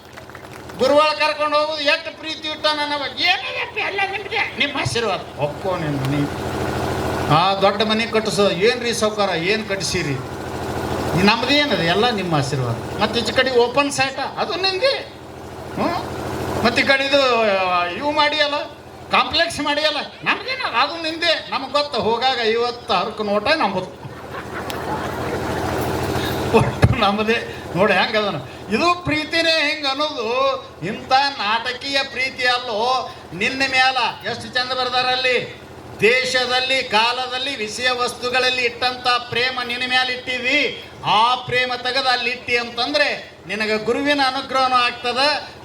ಗುರುವಾಳ ಕರ್ಕೊಂಡು ಹೋಗುದು ಎಷ್ಟು ಪ್ರೀತಿ ಇಟ್ಟ ನನ್ನ ಬಗ್ಗೆ. ಎಲ್ಲ ನಿಮ್ಗೆ? ನಿಮ್ಮ ಆಶೀರ್ವಾದ. ಒಪ್ಪೋ ನಿನ್ನ ಮನೆ. ಆ ದೊಡ್ಡ ಮನೆ ಕಟ್ಟಿಸೋ. ರೀ ಸೌಕಾರ? ಏನು ಕಟ್ಟಿಸಿರಿ? ನಮ್ದು ಏನದು? ಎಲ್ಲ ನಿಮ್ಮ ಆಶೀರ್ವಾದ. ಮತ್ತು ಈಚೆ ಕಡೆ ಓಪನ್ ಸೈಟ. ಅದು ನಿಂದೆ. ಹ್ಞೂ ಮತ್ತು ಈ ಕಡೆ ಇದು ಇವು ಮಾಡಿಯಲ್ಲ? ಕಾಂಪ್ಲೆಕ್ಸ್ ಮಾಡಿಯಲ್ಲ? ನಮ್ಗೇನ ಅದು ನಿಂದೆ. ನಮ್ಗೆ ಗೊತ್ತ. ಹೋಗಾಗ ಇವತ್ತು ಹರಕು ನೋಟ ನಂಬುದು ಒಟ್ಟು ನಮ್ಮದೇ ನೋಡಿ ಹೆಂಗದನು. ಇದು ಪ್ರೀತಿನೇ ಹಿಂಗೆ ಅನ್ನೋದು ಇಂಥ ನಾಟಕೀಯ ಪ್ರೀತಿ ಅಲ್ಲೋ, ನಿನ್ನ ಮೇಲ ಎಷ್ಟು ಚಂದ ಬರ್ದಾರಲ್ಲಿ ದೇಶದಲ್ಲಿ, ಕಾಲದಲ್ಲಿ, ವಿಷಯ ವಸ್ತುಗಳಲ್ಲಿ ಇಟ್ಟಂತ ಪ್ರೇಮ ನಿನ್ನ ಮೇಲೆ ಇಟ್ಟಿವಿ ಆ ಪ್ರೇಮ ತೆಗೆದು ಅಲ್ಲಿ ಇಟ್ಟಿ ಅಂತಂದ್ರೆ ನಿನಗೆ ಗುರುವಿನ ಅನುಗ್ರಹನೂ ಆಗ್ತದ,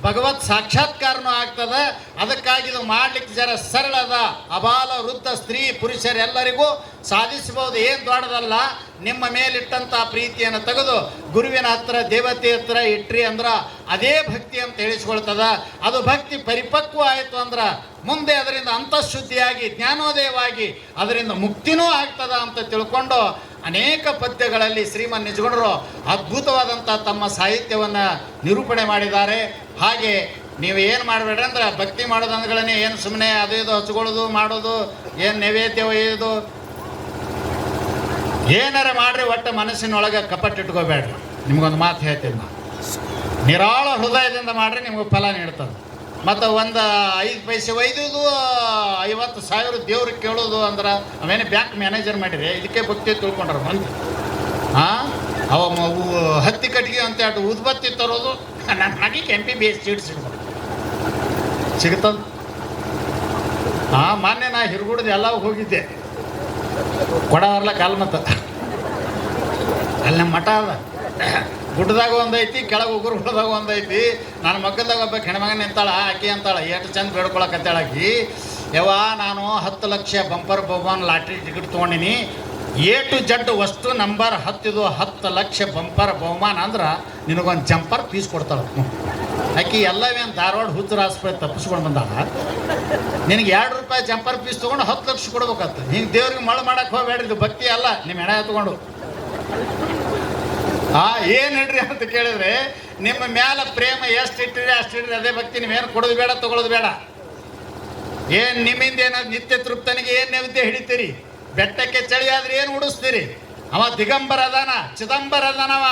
ಭಗವತ್ ಸಾಕ್ಷಾತ್ಕಾರನೂ ಆಗ್ತದ. ಅದಕ್ಕಾಗಿ ಇದು ಮಾಡ್ಲಿಕ್ಕೆ ಜರ ಸರಳದ, ಅಬಾಲ, ವೃದ್ಧ, ಸ್ತ್ರೀ ಪುರುಷರೆಲ್ಲರಿಗೂ ಸಾಧಿಸಬಹುದು. ಏನು ದೊಡ್ಡದಲ್ಲ, ನಿಮ್ಮ ಮೇಲಿಟ್ಟಂಥ ಪ್ರೀತಿಯನ್ನು ತೆಗೆದು ಗುರುವಿನ ಹತ್ರ, ದೇವತೆ ಹತ್ರ ಇಟ್ರಿ ಅಂದ್ರ ಅದೇ ಭಕ್ತಿ ಅಂತ ಹೇಳಿಸ್ಕೊಳ್ತದ. ಅದು ಭಕ್ತಿ ಪರಿಪಕ್ವ ಆಯಿತು ಅಂದ್ರ ಮುಂದೆ ಅದರಿಂದ ಅಂತಃಶುದ್ಧಿಯಾಗಿ, ಜ್ಞಾನೋದಯವಾಗಿ ಅದರಿಂದ ಮುಕ್ತಿನೂ ಆಗ್ತದ ಅಂತ ತಿಳ್ಕೊಂಡು ಅನೇಕ ಪದ್ಯಗಳಲ್ಲಿ ಶ್ರೀಮನ್ ನಿಜಗುಣರು ಅದ್ಭುತವಾದಂಥ ತಮ್ಮ ಸಾಹಿತ್ಯವನ್ನು ನಿರೂಪಣೆ ಮಾಡಿದ್ದಾರೆ. ಹಾಗೆ ನೀವು ಏನು ಮಾಡಬೇಡ್ರಿ ಅಂದ್ರೆ ಭಕ್ತಿ ಮಾಡೋದು ಏನು ಸುಮ್ಮನೆ ಅದು ಇದು ಹಚ್ಕೊಳ್ಳೋದು, ಮಾಡೋದು, ಏನು ನೈವೇದ್ಯ ಒಯ್ಯೋದು. ಏನಾರ ಮಾಡ್ರಿ ಒಟ್ಟು ಮನಸ್ಸಿನೊಳಗೆ ಕಪಟ್ಟಿಟ್ಕೋಬೇಡ್ರಿ ನಿಮ್ಗೊಂದು ಮಾತು ಹೇಳ್ತೀನಿ ನಾ ನಿರಾಳ ಹೃದಯದಿಂದ ಮಾಡ್ರಿ, ನಿಮ್ಗೆ ಫಲ ನೀಡ್ತದೆ. ಮತ್ತು ಒಂದು ಐದು ಪೈಸೆ ಒಯ್ದುದು, ಐವತ್ತು ಸಾವಿರ ದೇವ್ರಿಗೆ ಕೇಳೋದು ಅಂದ್ರೆ ಅವೇನು ಬ್ಯಾಂಕ್ ಮ್ಯಾನೇಜರ್ ಮಾಡಿರಿ, ಇದಕ್ಕೆ ಭಕ್ತಿ ತಿಳ್ಕೊಂಡ್ರ ಮಂದಿ. ಹಾಂ ಅವ ಹತ್ತಿ ಕಟ್ಟಿಗೆ ಅಂತ ಹೇಳಿ ಉದ್ಬತ್ತಿ ತರೋದು ನನ್ನ ಮಗಿಗೆ M B B S seat ಸಿಗ್ಬೋದು ಸಿಗ್ತದ? ಹಾಂ ಮೊನ್ನೆ ನಾ ಹಿರ್ಗುಡ್ದು ಎಲ್ಲ ಹೋಗಿದ್ದೆ. ಕೊಡ ಕಾಲ್ ಮತ್ತು. ಅಲ್ಲಿ ನಮ್ಮ ಮಠ ಅದ. ಗುಡ್ಡದಾಗ ಒಂದೈತಿ, ಕೆಳಗೆ ಉಗುರು ಗುಡ್ಡದಾಗ ಒಂದೈತಿ. ನನ್ನ ಮಕ್ಕಳದಾಗ ಒಬ್ಬ ಹೆಣ್ಮಗ ನಿಂತಾಳ, ಆಕಿ ಅಂತಾಳ, ಎಷ್ಟು ಚಂದ ಬೇಡ್ಕೊಳಕತ್ತಾಳಾಕಿ ಯವ್ವ, ನಾನು ಹತ್ತು ಲಕ್ಷ ಬಂಪರ್ ಬಹುಮಾನ ಲಾಟ್ರಿ ಟಿಕೆಟ್ ತೊಗೊಂಡಿನಿ. ಎ ಟು ಜಡ್ ವಸ್ತು ನಂಬರ್ ಹತ್ತಿದು ಹತ್ತು ಲಕ್ಷ ಬಂಪರ್ ಬಹುಮಾನ ಅಂದ್ರೆ ನಿನಗೊಂದು ಜಂಪರ್ ಪೀಸ್ ಕೊಡ್ತಾಳ ಆಕಿ ಎಲ್ಲವೇನು ಧಾರವಾಡ ಹುಚ್ಚರ ಆಸ್ಪತ್ರೆ ತಪ್ಪಿಸ್ಕೊಂಡು ಬಂದಾಳ? ನಿನಗೆ ಎರಡು ರೂಪಾಯಿ ಜಂಪರ್ ಪೀಸ್ ತೊಗೊಂಡು ಹತ್ತು ಲಕ್ಷ ಕೊಡ್ಬೇಕತ್ತ ಹಿಂಗೆ ದೇವ್ರಿಗೆ ಮಳೆ ಮಾಡಕ್ಕೆ ಹೋಗಬೇಡ್ರಿ, ಇದು ಭಕ್ತಿ ಅಲ್ಲ. ನಿಮ್ಮ ಹೆಣ ಎತ್ಕೊಂಡು. ಆ, ಏನು ಇಡ್ರಿ ಅಂತ ಕೇಳಿದ್ರೆ, ನಿಮ್ಮ ಮ್ಯಾಲ ಪ್ರೇಮ ಎಷ್ಟು ಇಟ್ಟಿರಿ ಅಷ್ಟು ಇಡ್ರಿ ಅದೇ ಭಕ್ತಿ ನೀವೇನು ಕೊಡೋದು ಬೇಡ ತಗೊಳ್ಳೋದು ಬೇಡ. ಏನು ನಿಮ್ಮಿಂದ ಏನಾದ್ರು ನಿತ್ಯ ತೃಪ್ತನಿಗೆ ಏನು ನೈವೇದ್ಯ ಹಿಡಿತೀರಿ? ಬೆಟ್ಟಕ್ಕೆ ಚಳಿ ಆದ್ರೆ ಏನು ಉಡಿಸ್ತೀರಿ? ಅವ ದಿಗಂಬರ ಅದಾನ, ಚಿದಂಬರ ಅದಾನವ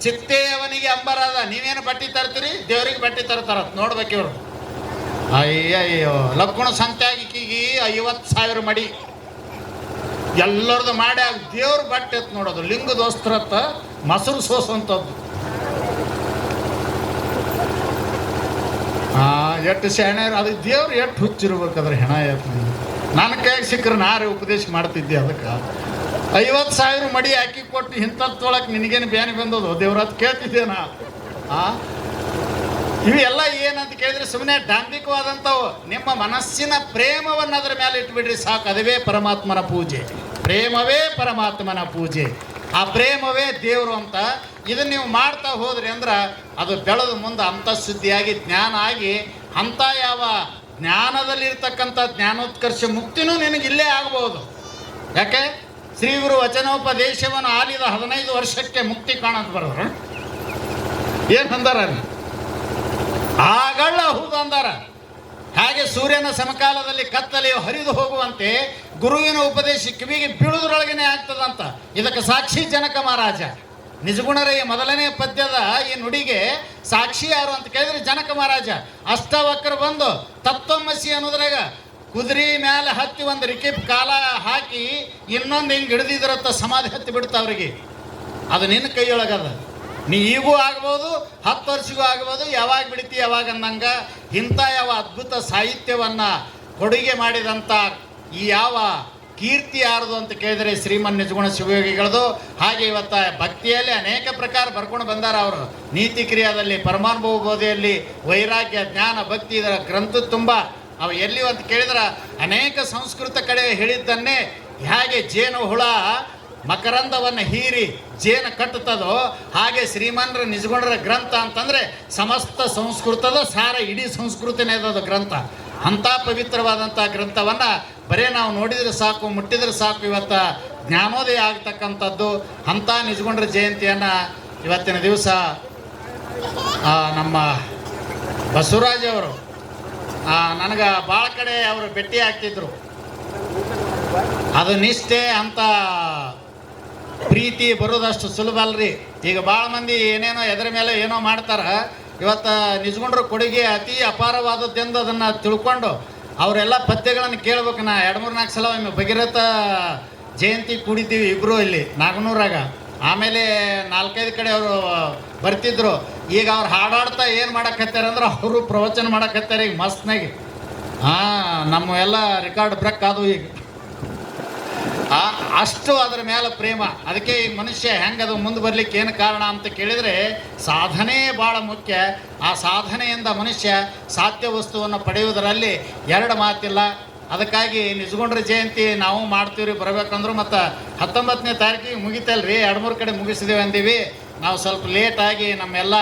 ಚಿತ್ತೇ ಅವನಿಗೆ ಅಂಬರ ಅದ. ನೀವೇನು ಬಟ್ಟಿ ತರ್ತೀರಿ? ದೇವ್ರಿಗೆ ಬಟ್ಟಿ ತರ್ತಾರ ನೋಡ್ಬೇಕು ಇವರು. ಅಯ್ಯಯ್ಯೋ, ಲಕ್ಕುಣ ಸಂತ್ಯಾಗಿಕಿಗೆ ಐವತ್ತು ಸಾವಿರ ಮಡಿ. ಎಲ್ಲರದು ಮಾಡಿ ದೇವ್ರ ಬಟ್ಟೆ ನೋಡೋದು. ಲಿಂಗ ದೋಸ್ತ್ರತ್ತ ಮೊಸರು ಸೋಸುವಂಥದ್ದು. ಎಷ್ಟು ಶಾಣೆ ಅದು ದೇವ್ರು ಎಷ್ಟು ಹುಚ್ಚಿರ್ಬೇಕಾದ್ರೆ ಹೆಣ ಎತ್ ನನ್ನ ಕೈಗೆ ಸಿಕ್ಕರೆ ನಾರೇ ಉಪದೇಶ ಮಾಡ್ತಿದ್ದೆ ಅದಕ್ಕೆ. ಐವತ್ತು ಸಾವಿರ ಮಡಿ ಹಾಕಿ ಕೊಟ್ಟು ಇಂಥದ್ದು ತೊಳಕ್ಕೆ ನಿನಗೇನು ಬ್ಯಾನಿ ಬಂದದು? ಕೇಳ್ತಿದ್ದೆ ನಾ. ಆ? ಇವೆಲ್ಲ ಏನಂತ ಕೇಳಿದ್ರೆ ಸುಮ್ಮನೆ ಡಾಂಬಿಕವಾದಂಥವು. ನಿಮ್ಮ ಮನಸ್ಸಿನ ಪ್ರೇಮವನ್ನು ಅದರ ಮೇಲೆ ಇಟ್ಬಿಡ್ರಿ ಸಾಕು. ಅದವೇ ಪರಮಾತ್ಮನ ಪೂಜೆ. ಪ್ರೇಮವೇ ಪರಮಾತ್ಮನ ಪೂಜೆ. ಆ ಪ್ರೇಮವೇ ದೇವರು ಅಂತ ಇದನ್ನ ನೀವು ಮಾಡ್ತಾ ಹೋದ್ರಿ ಅಂದ್ರೆ ಅದು ಬೆಳೆದು ಮುಂದೆ ಅಂತಃಶುದ್ಧಿಯಾಗಿ ಜ್ಞಾನ ಆಗಿ ಅಂತ ಯಾವ ಜ್ಞಾನದಲ್ಲಿರ್ತಕ್ಕಂಥ ಜ್ಞಾನೋತ್ಕರ್ಷ ಮುಕ್ತಿನೂ ನಿನಗೆ ಇಲ್ಲೇ ಆಗ್ಬೋದು. ಯಾಕೆ? ಶ್ರೀ ಗುರು ವಚನೋಪದೇಶವನ್ನು ಆಲಿದ ಹದಿನೈದು ವರ್ಷಕ್ಕೆ ಮುಕ್ತಿ ಕಾಣೋದು ಬರೋರು ಏನು ಅಂದಾರ ಆಗಳ್ಳ ಆಗಳ ಹೌದು ಅಂದಾರ. ಹಾಗೆ ಸೂರ್ಯನ ಸಮಕಾಲದಲ್ಲಿ ಕತ್ತಲೆಯು ಹರಿದು ಹೋಗುವಂತೆ ಗುರುವಿನ ಉಪದೇಶ ಕಿವಿಗೆ ಬೀಳುದ್ರೊಳಗೇನೆ ಆಗ್ತದಂತ. ಇದಕ್ಕೆ ಸಾಕ್ಷಿ ಜನಕ ಮಹಾರಾಜ. ನಿಜಗುಣರ, ಮೊದಲನೇ ಪದ್ಯದ ಈ ನುಡಿಗೆ ಸಾಕ್ಷಿ ಯಾರು ಅಂತ ಕೇಳಿದ್ರೆ ಜನಕ ಮಹಾರಾಜ. ಅಷ್ಟವಕ್ರ ಬಂದು ತತ್ವಮಸಿ ಅನ್ನೋದ್ರಾಗ ಕುದುರೆ ಮೇಲೆ ಹತ್ತಿ ಒಂದು ರಿಕಿಪ್ ಕಾಲ ಹಾಕಿ ಇನ್ನೊಂದು ಹಿಂಗೆ ಹಿಡಿದಿದ್ರತ್ತ ಸಮಾಧಿ ಹತ್ತಿ ಬಿಡ್ತ ಅವ್ರಿಗೆ. ಅದು ನಿನ್ನ ಕೈಯೊಳಗದ. ನೀ ಈಗೂ ಆಗ್ಬೋದು, ಹತ್ತು ವರ್ಷಗೂ ಆಗ್ಬೋದು, ಯಾವಾಗ ಬಿಡ್ತಿ, ಯಾವಾಗ ಅನ್ನಂಗೆ ಇಂಥ ಯಾವ ಅದ್ಭುತ ಸಾಹಿತ್ಯವನ್ನು ಕೊಡುಗೆ ಮಾಡಿದಂಥ ಈ ಯಾವ ಕೀರ್ತಿ ಯಾರದು ಅಂತ ಕೇಳಿದರೆ ಶ್ರೀಮನ್ ನಿಜಗುಣ ಶಿವಯೋಗಿಗಳದು. ಹಾಗೆ ಇವತ್ತ ಭಕ್ತಿಯಲ್ಲಿ ಅನೇಕ ಪ್ರಕಾರ ಬರ್ಕೊಂಡು ಬಂದಾರ ಅವರು. ನೀತಿ ಕ್ರಿಯಾದಲ್ಲಿ, ಪರಮಾನುಭವ ಬೋಧೆಯಲ್ಲಿ, ವೈರಾಗ್ಯ, ಜ್ಞಾನ, ಭಕ್ತಿ ಇದರ ಗ್ರಂಥ ತುಂಬ. ಅವು ಎಲ್ಲಿ ಅಂತ ಕೇಳಿದ್ರೆ ಅನೇಕ ಸಂಸ್ಕೃತ ಕಡೆ ಹೇಳಿದ್ದನ್ನೇ ಹೇಗೆ ಜೇನು ಹುಳ, ಮಕರಂದವನ್ನು ಹೀರಿ ಜೇನು ಕಟ್ಟುತ್ತದೋ ಹಾಗೆ ಶ್ರೀಮನ್ರ ನಿಜಗುಣರ ಗ್ರಂಥ ಅಂತಂದರೆ ಸಮಸ್ತ ಸಂಸ್ಕೃತದ ಸಾರ ಇಡೀ ಸಂಸ್ಕೃತಿನೇ ಗ್ರಂಥ. ಅಂಥ ಪವಿತ್ರವಾದಂಥ ಗ್ರಂಥವನ್ನು ಬರೇ ನಾವು ನೋಡಿದರೆ ಸಾಕು, ಮುಟ್ಟಿದರೆ ಸಾಕು ಇವತ್ತು ಜ್ಞಾನೋದಯ ಆಗ್ತಕ್ಕಂಥದ್ದು ಅಂಥ ನಿಜಗೊಂಡ್ರ ಜಯಂತಿಯನ್ನು ಇವತ್ತಿನ ದಿವಸ ನಮ್ಮ ಬಸವರಾಜ್ ಅವರು ನನಗೆ ಭಾಳ ಕಡೆ ಅವರು ಭೇಟಿ ಆಗ್ತಿದ್ರು. ಅದು ನಿಷ್ಠೆ ಅಂತ ಪ್ರೀತಿ ಬರೋದಷ್ಟು ಸುಲಭ ಅಲ್ರಿ. ಈಗ ಭಾಳ ಮಂದಿ ಏನೇನೋ ಎದ್ರ ಮೇಲೆ ಏನೋ ಮಾಡ್ತಾರೆ, ಇವತ್ತು ನಿಜಗೊಂಡ್ರ ಕೊಡುಗೆ ಅತಿ ಅಪಾರವಾದದ್ದೆಂದು ಅದನ್ನು ತಿಳ್ಕೊಂಡು ಅವರೆಲ್ಲ ಪದ್ಯಗಳನ್ನು ಕೇಳ್ಬೇಕು. ನಾ ಎರಡು, ಮೂರು, ನಾಲ್ಕು ಸಲ ಒಮ್ಮೆ ಭಗೀರಥ ಜಯಂತಿ ಕೂಡಿದ್ದೀವಿ ಇಬ್ಬರು ಇಲ್ಲಿ, ನಾಗನೂರಾಗ. ಆಮೇಲೆ ನಾಲ್ಕೈದು ಕಡೆ ಅವರು ಬರ್ತಿದ್ರು. ಈಗ ಅವ್ರು ಹಾಡಾಡ್ತಾ ಏನು ಮಾಡಕತ್ತಾರೆ ಅಂದ್ರೆ ಅವರು ಪ್ರವಚನ ಮಾಡಕತ್ತಾರೆ ಈಗ ಮಸ್ತ್ನಾಗಿ. ಹಾಂ, ನಮ್ಮ ಎಲ್ಲ ರೆಕಾರ್ಡ್ ಬ್ರೇಕ್ ಅದು ಈಗ. ಅಷ್ಟು ಅದರ ಮೇಲೆ ಪ್ರೇಮ. ಅದಕ್ಕೆ ಈ ಮನುಷ್ಯ ಹೆಂಗೆ ಅದು ಮುಂದೆ ಬರ್ಲಿಕ್ಕೆ ಏನು ಕಾರಣ ಅಂತ ಕೇಳಿದರೆ, ಸಾಧನೆ ಭಾಳ ಮುಖ್ಯ. ಆ ಸಾಧನೆಯಿಂದ ಮನುಷ್ಯ ಸಾಧ್ಯ ವಸ್ತುವನ್ನು ಪಡೆಯುವುದರಲ್ಲಿ ಎರಡು ಮಾತಿಲ್ಲ. ಅದಕ್ಕಾಗಿ ನಿಜಗೊಂಡ್ರ ಜಯಂತಿ ನಾವು ಮಾಡ್ತೀವ್ರಿ, ಬರಬೇಕಂದ್ರು ಮತ್ತು ಹತ್ತೊಂಬತ್ತನೇ ತಾರೀಕಿಗೆ ಮುಗಿತಲ್ರಿ, ಎರಡು ಮೂರು ಕಡೆ ಮುಗಿಸಿದೇವೆ ಅಂದೀವಿ. ನಾವು ಸ್ವಲ್ಪ ಲೇಟಾಗಿ ನಮ್ಮೆಲ್ಲ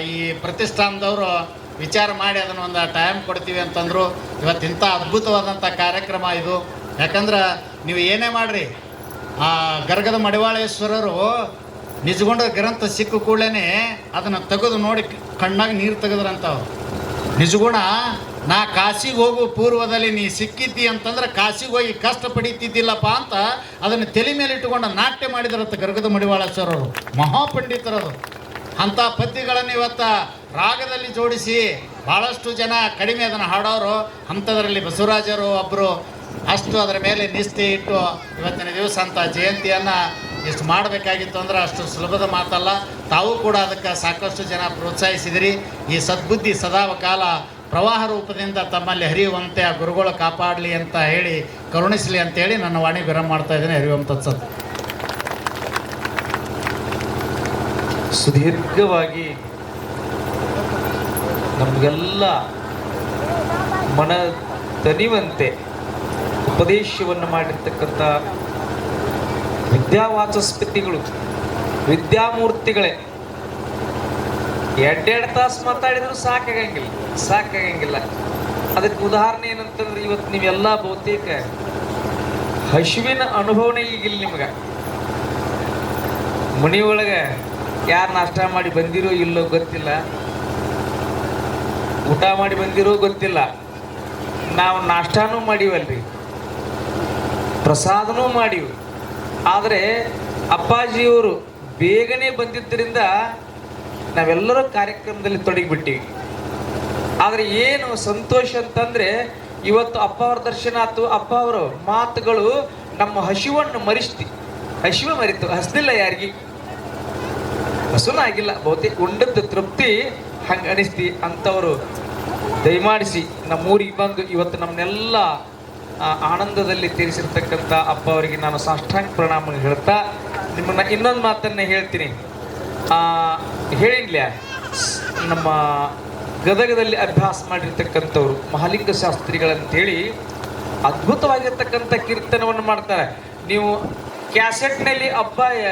ಈ ಪ್ರತಿಷ್ಠಾನದವರು ವಿಚಾರ ಮಾಡಿ ಅದನ್ನು ಒಂದು ಟೈಮ್ ಕೊಡ್ತೀವಿ ಅಂತಂದರು. ಇವತ್ತಿಂಥ ಅದ್ಭುತವಾದಂಥ ಕಾರ್ಯಕ್ರಮ ಇದು. ಯಾಕಂದ್ರೆ ನೀವು ಏನೇ ಮಾಡ್ರಿ, ಆ ಗರ್ಗದ ಮಡಿವಾಳೇಶ್ವರರು ನಿಜಗೊಂಡ ಗ್ರಂಥ ಸಿಕ್ಕ ಕೂಡಲೇ ಅದನ್ನು ತೆಗೆದು ನೋಡಿ ಕಣ್ಣಾಗಿ ನೀರು ತೆಗೆದ್ರಂತ ನಿಜಗುಣ, ನಾ ಕಾಶಿಗೆ ಹೋಗು ಪೂರ್ವದಲ್ಲಿ ನೀ ಸಿಕ್ಕಿದ್ದಿ ಅಂತಂದ್ರೆ ಕಾಶಿಗೆ ಹೋಗಿ ಕಷ್ಟ ಪಡೀತಿದ್ದಿಲ್ಲಪ್ಪ ಅಂತ ಅದನ್ನು ತಲೆ ಮೇಲೆ ಇಟ್ಟುಕೊಂಡು ನಾಟ್ಯ ಮಾಡಿದ್ರಂತ ಗರ್ಗದ ಮಡಿವಾಳೇಶ್ವರರು. ಮಹಾಪಂಡಿತರದು ಅಂಥ ಪದ್ಯಗಳನ್ನು ಇವತ್ತು ರಾಗದಲ್ಲಿ ಜೋಡಿಸಿ ಭಾಳಷ್ಟು ಜನ ಕಡಿಮೆ ಅದನ್ನು ಹಾಡೋರು. ಅಂಥದ್ರಲ್ಲಿ ಬಸವರಾಜರು ಒಬ್ಬರು ಅಷ್ಟು ಅದರ ಮೇಲೆ ನಿಷ್ಠೆ ಇಟ್ಟು ಇವತ್ತಿನ ದಿವಸ ಅಂತ ಜಯಂತಿಯನ್ನು ಇಷ್ಟು ಮಾಡಬೇಕಾಗಿತ್ತು ಅಂದ್ರೆ ಅಷ್ಟು ಸುಲಭದ ಮಾತಲ್ಲ. ತಾವು ಕೂಡ ಅದಕ್ಕೆ ಸಾಕಷ್ಟು ಜನ ಪ್ರೋತ್ಸಾಹಿಸಿದಿರಿ. ಈ ಸದ್ಬುದ್ಧಿ ಸದಾವ ಕಾಲ ಪ್ರವಾಹ ರೂಪದಿಂದ ತಮ್ಮಲ್ಲಿ ಹರಿಯುವಂತೆ ಆ ಗುರುಗಳು ಕಾಪಾಡಲಿ ಅಂತ ಹೇಳಿ, ಕರುಣಿಸಲಿ ಅಂತೇಳಿ ನನ್ನ ವಾಣಿ ವಿರಾಮ ಮಾಡ್ತಾ ಇದ್ದೀನಿ. ಹರಿಯುವಂಥ ಸತ್. ಸುದೀರ್ಘವಾಗಿ ನಮಗೆಲ್ಲ ಮನ ತನಿವಂತೆ ಉಪದೇಶವನ್ನು ಮಾಡಿರ್ತಕ್ಕಂಥ ವಿದ್ಯಾವಾಚಸ್ಪತಿಗಳು, ವಿದ್ಯಾಮೂರ್ತಿಗಳೇ, ಎರಡೆರಡು ತಾಸು ಮಾತಾಡಿದ್ರು ಸಾಕಾಗಂಗಿಲ್ಲ ಸಾಕಾಗಂಗಿಲ್ಲ. ಅದಕ್ಕೆ ಉದಾಹರಣೆ ಏನಂತಂದ್ರೆ ಇವತ್ತು ನೀವೆಲ್ಲ ಬಹುತೇಕ ಹಸುವಿನ ಅನುಭವನೇ ಈಗಿಲ್ಲ ನಿಮ್ಗೆ. ಮನೆಯೊಳಗೆ ಯಾರು ನಾಷ್ಟ ಮಾಡಿ ಬಂದಿರೋ ಇಲ್ಲೋ ಗೊತ್ತಿಲ್ಲ. ಊಟ ಮಾಡಿ ಬಂದಿರೋ ಗೊತ್ತಿಲ್ಲ. ನಾವು ನಾಷ್ಟಾನೂ ಮಾಡೀವಲ್ರಿ. ಪ್ರಸಾದನೂ ಮಾಡಿವು. ಆದರೆ ಅಪ್ಪಾಜಿಯವರು ಬೇಗನೆ ಬಂದಿದ್ದರಿಂದ ನಾವೆಲ್ಲರೂ ಕಾರ್ಯಕ್ರಮದಲ್ಲಿ ತೊಡಗಿಬಿಟ್ಟಿವಿ. ಆದರೆ ಏನು ಸಂತೋಷ ಅಂತಂದರೆ ಇವತ್ತು ಅಪ್ಪ ಅವ್ರ ದರ್ಶನ ಆಯ್ತು ಅಪ್ಪ ಅವರ ಮಾತುಗಳು ನಮ್ಮ ಹಸಿವನ್ನು ಮರಿಸ್ತಿ. ಹಸಿವ ಮರಿತು. ಹಸ್ದಿಲ್ಲ ಯಾರಿಗೆ? ಹಸುನ ಆಗಿಲ್ಲ ಬಹುತೇಕ ಉಂಡದ್ದು ತೃಪ್ತಿ ಹಂಗೆ ಅನಿಸ್ತಿ. ಅಂಥವರು ದಯಮಾಡಿಸಿ ನಮ್ಮೂರಿಗೆ ಬಂದು ಇವತ್ತು ನಮ್ಮನ್ನೆಲ್ಲ ಆನಂದದಲ್ಲಿ ತೀರಿಸಿರ್ತಕ್ಕಂಥ ಅಪ್ಪ ಅವರಿಗೆ ನಾನು ಸಾಷ್ಟಾಂಗ ಪ್ರಣಾಮ ಹೇಳ್ತಾ ನಿಮ್ಮನ್ನ ಇನ್ನೊಂದು ಮಾತನ್ನ ಹೇಳ್ತೀನಿ. ಆ, ಹೇಳಿನ್ಲ್ಯಾ ನಮ್ಮ ಗದಗದಲ್ಲಿ ಅಭ್ಯಾಸ ಮಾಡಿರ್ತಕ್ಕಂಥವ್ರು ಮಹಾಲಿಂಗ ಶಾಸ್ತ್ರಿಗಳಂತೇಳಿ ಅದ್ಭುತವಾಗಿರ್ತಕ್ಕಂಥ ಕೀರ್ತನವನ್ನು ಮಾಡ್ತಾರೆ. ನೀವು ಕ್ಯಾಸೆಟ್ನಲ್ಲಿ ಅಬ್ಬಾಯ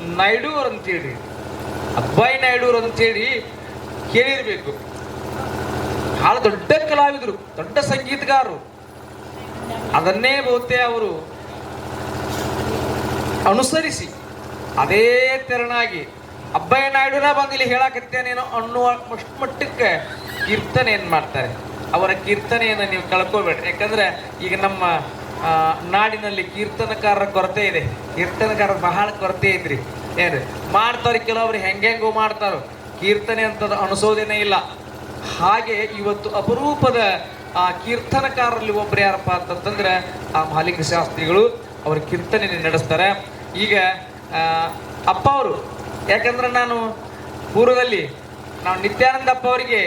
ನಾಯ್ಡು ಅವ್ರು ಅಂತೇಳಿ ಅಬ್ಬಾಯಿ ನಾಯ್ಡು ಅವ್ರು ಅಂತೇಳಿ ಕೇಳಿರ್ಬೇಕು. ಬಹಳ ದೊಡ್ಡ ಕಲಾವಿದರು ದೊಡ್ಡ ಸಂಗೀತಗಾರರು. ಅದನ್ನೇ ಬಹುತೇ ಅವರು ಅನುಸರಿಸಿ ಅದೇ ತೆರನಾಗಿ ಅಬ್ಬಯ್ಯ ನಾಯ್ಡುನ ಬಂದು ಇಲ್ಲಿ ಹೇಳಾಕತ್ತೇನೇನೋ ಅನ್ನುವ ಮಟ್ಟಕ್ಕೆ ಕೀರ್ತನೆ ಏನು ಮಾಡ್ತಾರೆ? ಅವರ ಕೀರ್ತನೆಯನ್ನು ನೀವು ಕಳ್ಕೋಬೇಡ್ರಿ. ಯಾಕಂದ್ರೆ ಈಗ ನಮ್ಮ ನಾಡಿನಲ್ಲಿ ಕೀರ್ತನಕಾರರ ಕೊರತೆ ಇದೆ. ಕೀರ್ತನಕಾರರ ಬಹಳ ಕೊರತೆ ಐತ್ರಿ ಏನ್ರಿ? ಮಾಡ್ತಾರೆ ಕೆಲವೊಬ್ರು ಹೆಂಗೆಂಗೋ ಮಾಡ್ತಾರೋ. ಕೀರ್ತನೆ ಅಂತದ ಅನಿಸೋದೇನೇ ಇಲ್ಲ. ಹಾಗೆ ಇವತ್ತು ಅಪರೂಪದ ಆ ಕೀರ್ತನಕಾರರಲ್ಲಿ ಒಬ್ರು ಯಾರಪ್ಪ ಅಂತಂತಂದ್ರೆ ಆ ಮಾಲಿಕ ಶಾಸ್ತ್ರಿಗಳು ಅವರು ಕೀರ್ತನೆ ನಡೆಸ್ತಾರೆ. ಈಗ ಅಪ್ಪ ಅವರು, ಯಾಕಂದ್ರೆ ನಾನು ಪೂರ್ವದಲ್ಲಿ ನಾವು ನಿತ್ಯಾನಂದ ಅಪ್ಪ ಅವರಿಗೆ